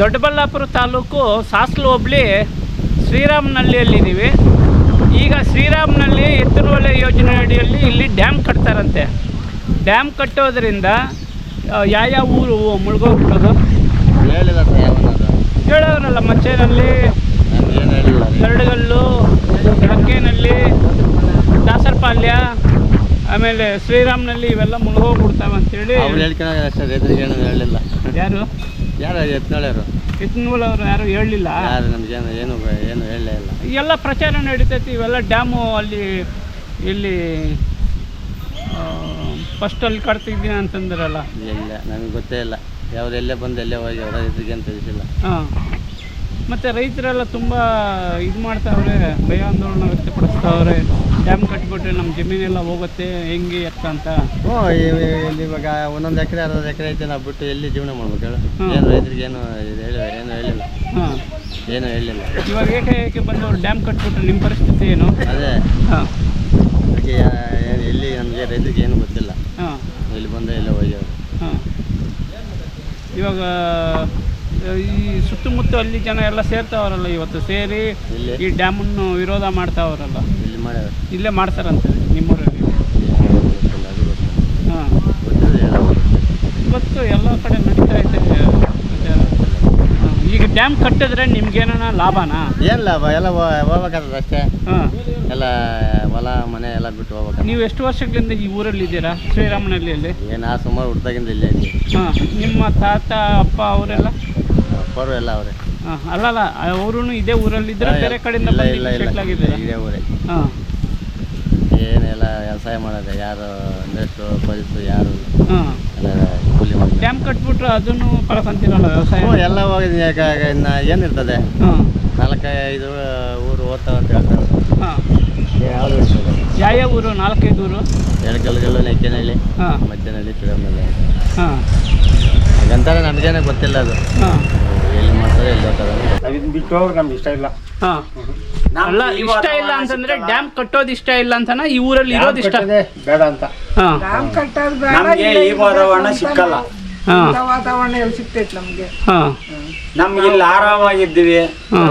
ದೊಡ್ಡಬಳ್ಳಾಪುರ ತಾಲೂಕು ಸಾಸ್ಲು ಹೋಬಳಿ ಶ್ರೀರಾಮನಹಳ್ಳಿಯಲ್ಲಿದ್ದೀವಿ. ಈಗ ಶ್ರೀರಾಮನಹಳ್ಳಿ ಎತ್ತುವಳೆ ಯೋಜನೆ ಅಡಿಯಲ್ಲಿ ಇಲ್ಲಿ ಡ್ಯಾಮ್ ಕಟ್ತಾರಂತೆ. ಡ್ಯಾಮ್ ಕಟ್ಟೋದ್ರಿಂದ ಯಾವ್ಯಾವ ಊರು ಮುಳುಗೋಗ್ಬಿಡೋದು? ಹೇಳೋರಲ್ಲ ಮಚ್ಚೇನಲ್ಲಿ ಕರಡುಗಲ್ಲು ಹೇಳಿಲ್ಲ ದಾಸರಪಾಲ್ಯ ಆಮೇಲೆ ಶ್ರೀರಾಮನಲ್ಲಿ ಇವೆಲ್ಲ ಮುಳುಗೋಗ್ಬಿಡ್ತಾವೆ ಅಂತೇಳಿ ಅವ್ರು ಹೇಳ್ಕೊಳಕ್ಕೆ ಅಷ್ಟೇ ರೈತರಿಗೆ ಏನು ಹೇಳಿಲ್ಲ ಯಾರು? ಯಾರು ಎತ್ನಾಳ್ಯಾರು ಇತ್ನೂಲ್ ಅವರು ಯಾರು ಹೇಳಲಿಲ್ಲ. ಯಾರು ಜನ ಏನು ಏನು ಹೇಳಲೇ ಇಲ್ಲ. ಎಲ್ಲ ಪ್ರಚಾರ ನಡೀತೈತಿ ಇವೆಲ್ಲ ಡ್ಯಾಮು ಅಲ್ಲಿ ಇಲ್ಲಿ ಫಸ್ಟ್ ಅಲ್ಲಿ ಕಟ್ತಿದ್ದೀನಿ ಅಂತಂದ್ರಲ್ಲ. ಇಲ್ಲ ನಮಗೆ ಗೊತ್ತೇ ಇಲ್ಲ. ಯಾವ್ದು ಎಲ್ಲೇ ಬಂದು ಎಲ್ಲೇ ಹೋಗಿ ಅವರ ರೈತರಿಗೆ ಅಂತ ತಿಳಿಸಿಲ್ಲ. ಹಾಂ. ಮತ್ತು ರೈತರೆಲ್ಲ ತುಂಬ ಇದು ಮಾಡ್ತಾವ್ರೆ ಭಯ ಆಂದೋಲನ ವ್ಯಕ್ತಪಡಿಸ್ತಾವ್ರೆ. ಡ್ಯಾಮ್ ಕಟ್ಬಿಟ್ರೆ ನಮ್ಮ ಜಮೀನೆಲ್ಲ ಹೋಗುತ್ತೆ ಹೆಂಗೆ ಎತ್ತ ಅಂತ? ಹ್ಞೂ ಇಲ್ಲಿ ಇವಾಗ ಒಂದೊಂದು ಎಕರೆ ಅರ್ಧ ಎಕರೆ ಐತೆ ನಾವು ಬಿಟ್ಟು ಎಲ್ಲಿ ಜೀವನ ಮಾಡ್ಬೇಕು ಹೇಳು. ಏನು ರೈತರಿಗೆ ಏನು ಇದು ಹೇಳಿ ಏನು ಹೇಳಿಲ್ಲ. ಹಾಂ ಏನು ಹೇಳಿಲ್ಲ. ಇವಾಗ ಏಕೆ ಏಕೆ ಬಂದು ಡ್ಯಾಮ್ ಕಟ್ಬಿಟ್ರೆ ನಿಮ್ಮ ಪರಿಸ್ಥಿತಿ ಏನು? ಅದೇ. ಹಾಂ ಅದಕ್ಕೆ ಎಲ್ಲಿ ನಮಗೆ ರೈತರಿಗೆ ಏನು ಗೊತ್ತಿಲ್ಲ. ಹಾಂ ಇಲ್ಲಿ ಬಂದು ಎಲ್ಲ ಹೋಗಿ ಅವರು ಹಾಂ ಇವಾಗ ಈ ಸುತ್ತಮುತ್ತ ಅಲ್ಲಿ ಜನ ಎಲ್ಲ ಸೇರ್ತಾವ್ರಲ್ಲ ಇವತ್ತು ಸೇರಿ ಈ ಡ್ಯಾಮನ್ನು ವಿರೋಧ ಮಾಡ್ತಾವ್ರಲ್ಲ. ಇಲ್ಲಿ ಮಾಡ್ಯಾರ? ಇಲ್ಲೇ ಮಾಡ್ತಾರಂತೆ ನಿಮ್ಮೂರಲ್ಲಿ. ಏನು ಗೊತ್ತಿಲ್ಲ ಅದು ಗೊತ್ತಿಲ್ಲ ಹಾಂ. ಗೊತ್ತಿಲ್ಲ ಹೇಳೋದು ಇವತ್ತು ಎಲ್ಲ ಕಡೆ ನಡೀತಾ ಇದೆ ಹಾಂ. ಈಗ ಡ್ಯಾಮ್ ಕಟ್ಟಿದ್ರೆ ನಿಮ್ಗೇನ ಲಾಭನಾ? ಏನು ಲಾಭ? ಎಲ್ಲ ಹೋಗ್ಬೇಕಾದ್ರೆ ಅಷ್ಟೇ. ಹಾಂ. ಎಲ್ಲ ಹೊಲ ಮನೆ ಎಲ್ಲ ಬಿಟ್ಟು ಹೋಗ್ಬೇಕು ನೀವು ಎಷ್ಟು ವರ್ಷಗಳಿಂದ ಈ ಊರಲ್ಲಿ ಇದ್ದೀರಾ ಶ್ರೀರಾಮನಹಳ್ಳಿಯಲ್ಲಿ? ಏನು ಆ ಸುಮಾರು ಹುಡ್ದಾಗಿಂದ ಇಲ್ಲೇ ಇದ್ದೀವಿ. ಹಾಂ. ನಿಮ್ಮ ತಾತ ಅಪ್ಪ ಅವರೆಲ್ಲ? ಅಪ್ಪರು ಎಲ್ಲ ಅವರೇ. ಹಾಂ ಅಲ್ಲಲ್ಲ ಅವರು ಇದೇ ಊರಲ್ಲಿದ್ರೆ ಬೇರೆ ಕಡೆಯಿಂದ ಇಲ್ಲ ಇಲ್ಲ ಇದೇ ಊರೇ. ಹಾಂ. ಏನೆಲ್ಲ ವ್ಯವಸಾಯ ಮಾಡೋದು ಯಾರು ನೆಟ್ಟು ಪೊಲೀಸು ಯಾರು ಹಾಂ. ಕೂಲಿ ಮಾಡಿ ಡ್ಯಾಮ್ ಕಟ್ಬಿಟ್ರೆ ಅದನ್ನು ಕಳ್ಕೊಂತೀರಲ್ಲ ವ್ಯವಸಾಯ? ಎಲ್ಲ ಹೋಗಿದ್ದೀನಿ ಯಾಕೆ ಇನ್ನು ಏನಿರ್ತದೆ? ಹಾಂ. ನಾಲ್ಕೈದು ಊರು ಓದ್ತಾವ ಅಂತ ಹೇಳ್ತಾರೆ. ಹಾಂ. ಯಾವುದು ಇರ್ತದೆ ಯಾವ್ಯಾವ ಊರು? ನಾಲ್ಕೈದು ಊರು? ಎಳಕಲ್ಗಲ್ಲು ನೆಕ್ಕೆನಹಳ್ಳಿ ಹಾಂ. ಮಧ್ಯನಹಳ್ಳಿ ತಿರುಮಲೆ ಹಾಂ. ಹಾಗಂತಾರೆ ನಮಗೇನೆ ಗೊತ್ತಿಲ್ಲ ಅದು. ಹಾಂ. ಮಾಡ್ತಾರೆ ಎಲ್ಲಿ ಬಿಟ್ಟು ನಮ್ಗೆ ಇಷ್ಟ ಇಲ್ಲ. ಹಾಂ. ಅಲ್ಲ ಇಷ್ಟ ಇಲ್ಲ ಅಂತಂದ್ರೆ ಡ್ಯಾಮ್ ಕಟ್ಟೋದು ಇಷ್ಟ ಇಲ್ಲ ಅಂತನಾ ಈ ಊರಲ್ಲಿ ಇರೋದು ಇಷ್ಟ. ಕಟ್ಟೋದೇ ಬೇಡ ಅಂತ. ಹಾ. ಡ್ಯಾಮ್ ಕಟ್ಟೋದು ಬೇಡ ನಮ್ಗೆ ಈ ವಾತಾವರಣ ಸಿಕ್ಕಲ್ಲ. ಹಾಂ. ಇಂಥ ವಾತಾವರಣ ಎಲ್ಲಿ ಸಿಗ್ತೈತೆ ನಮ್ಗೆ? ಹಾಂ. ನಮ್ಗೆ ಇಲ್ಲಿ ಆರಾಮಾಗಿದ್ದೀವಿ.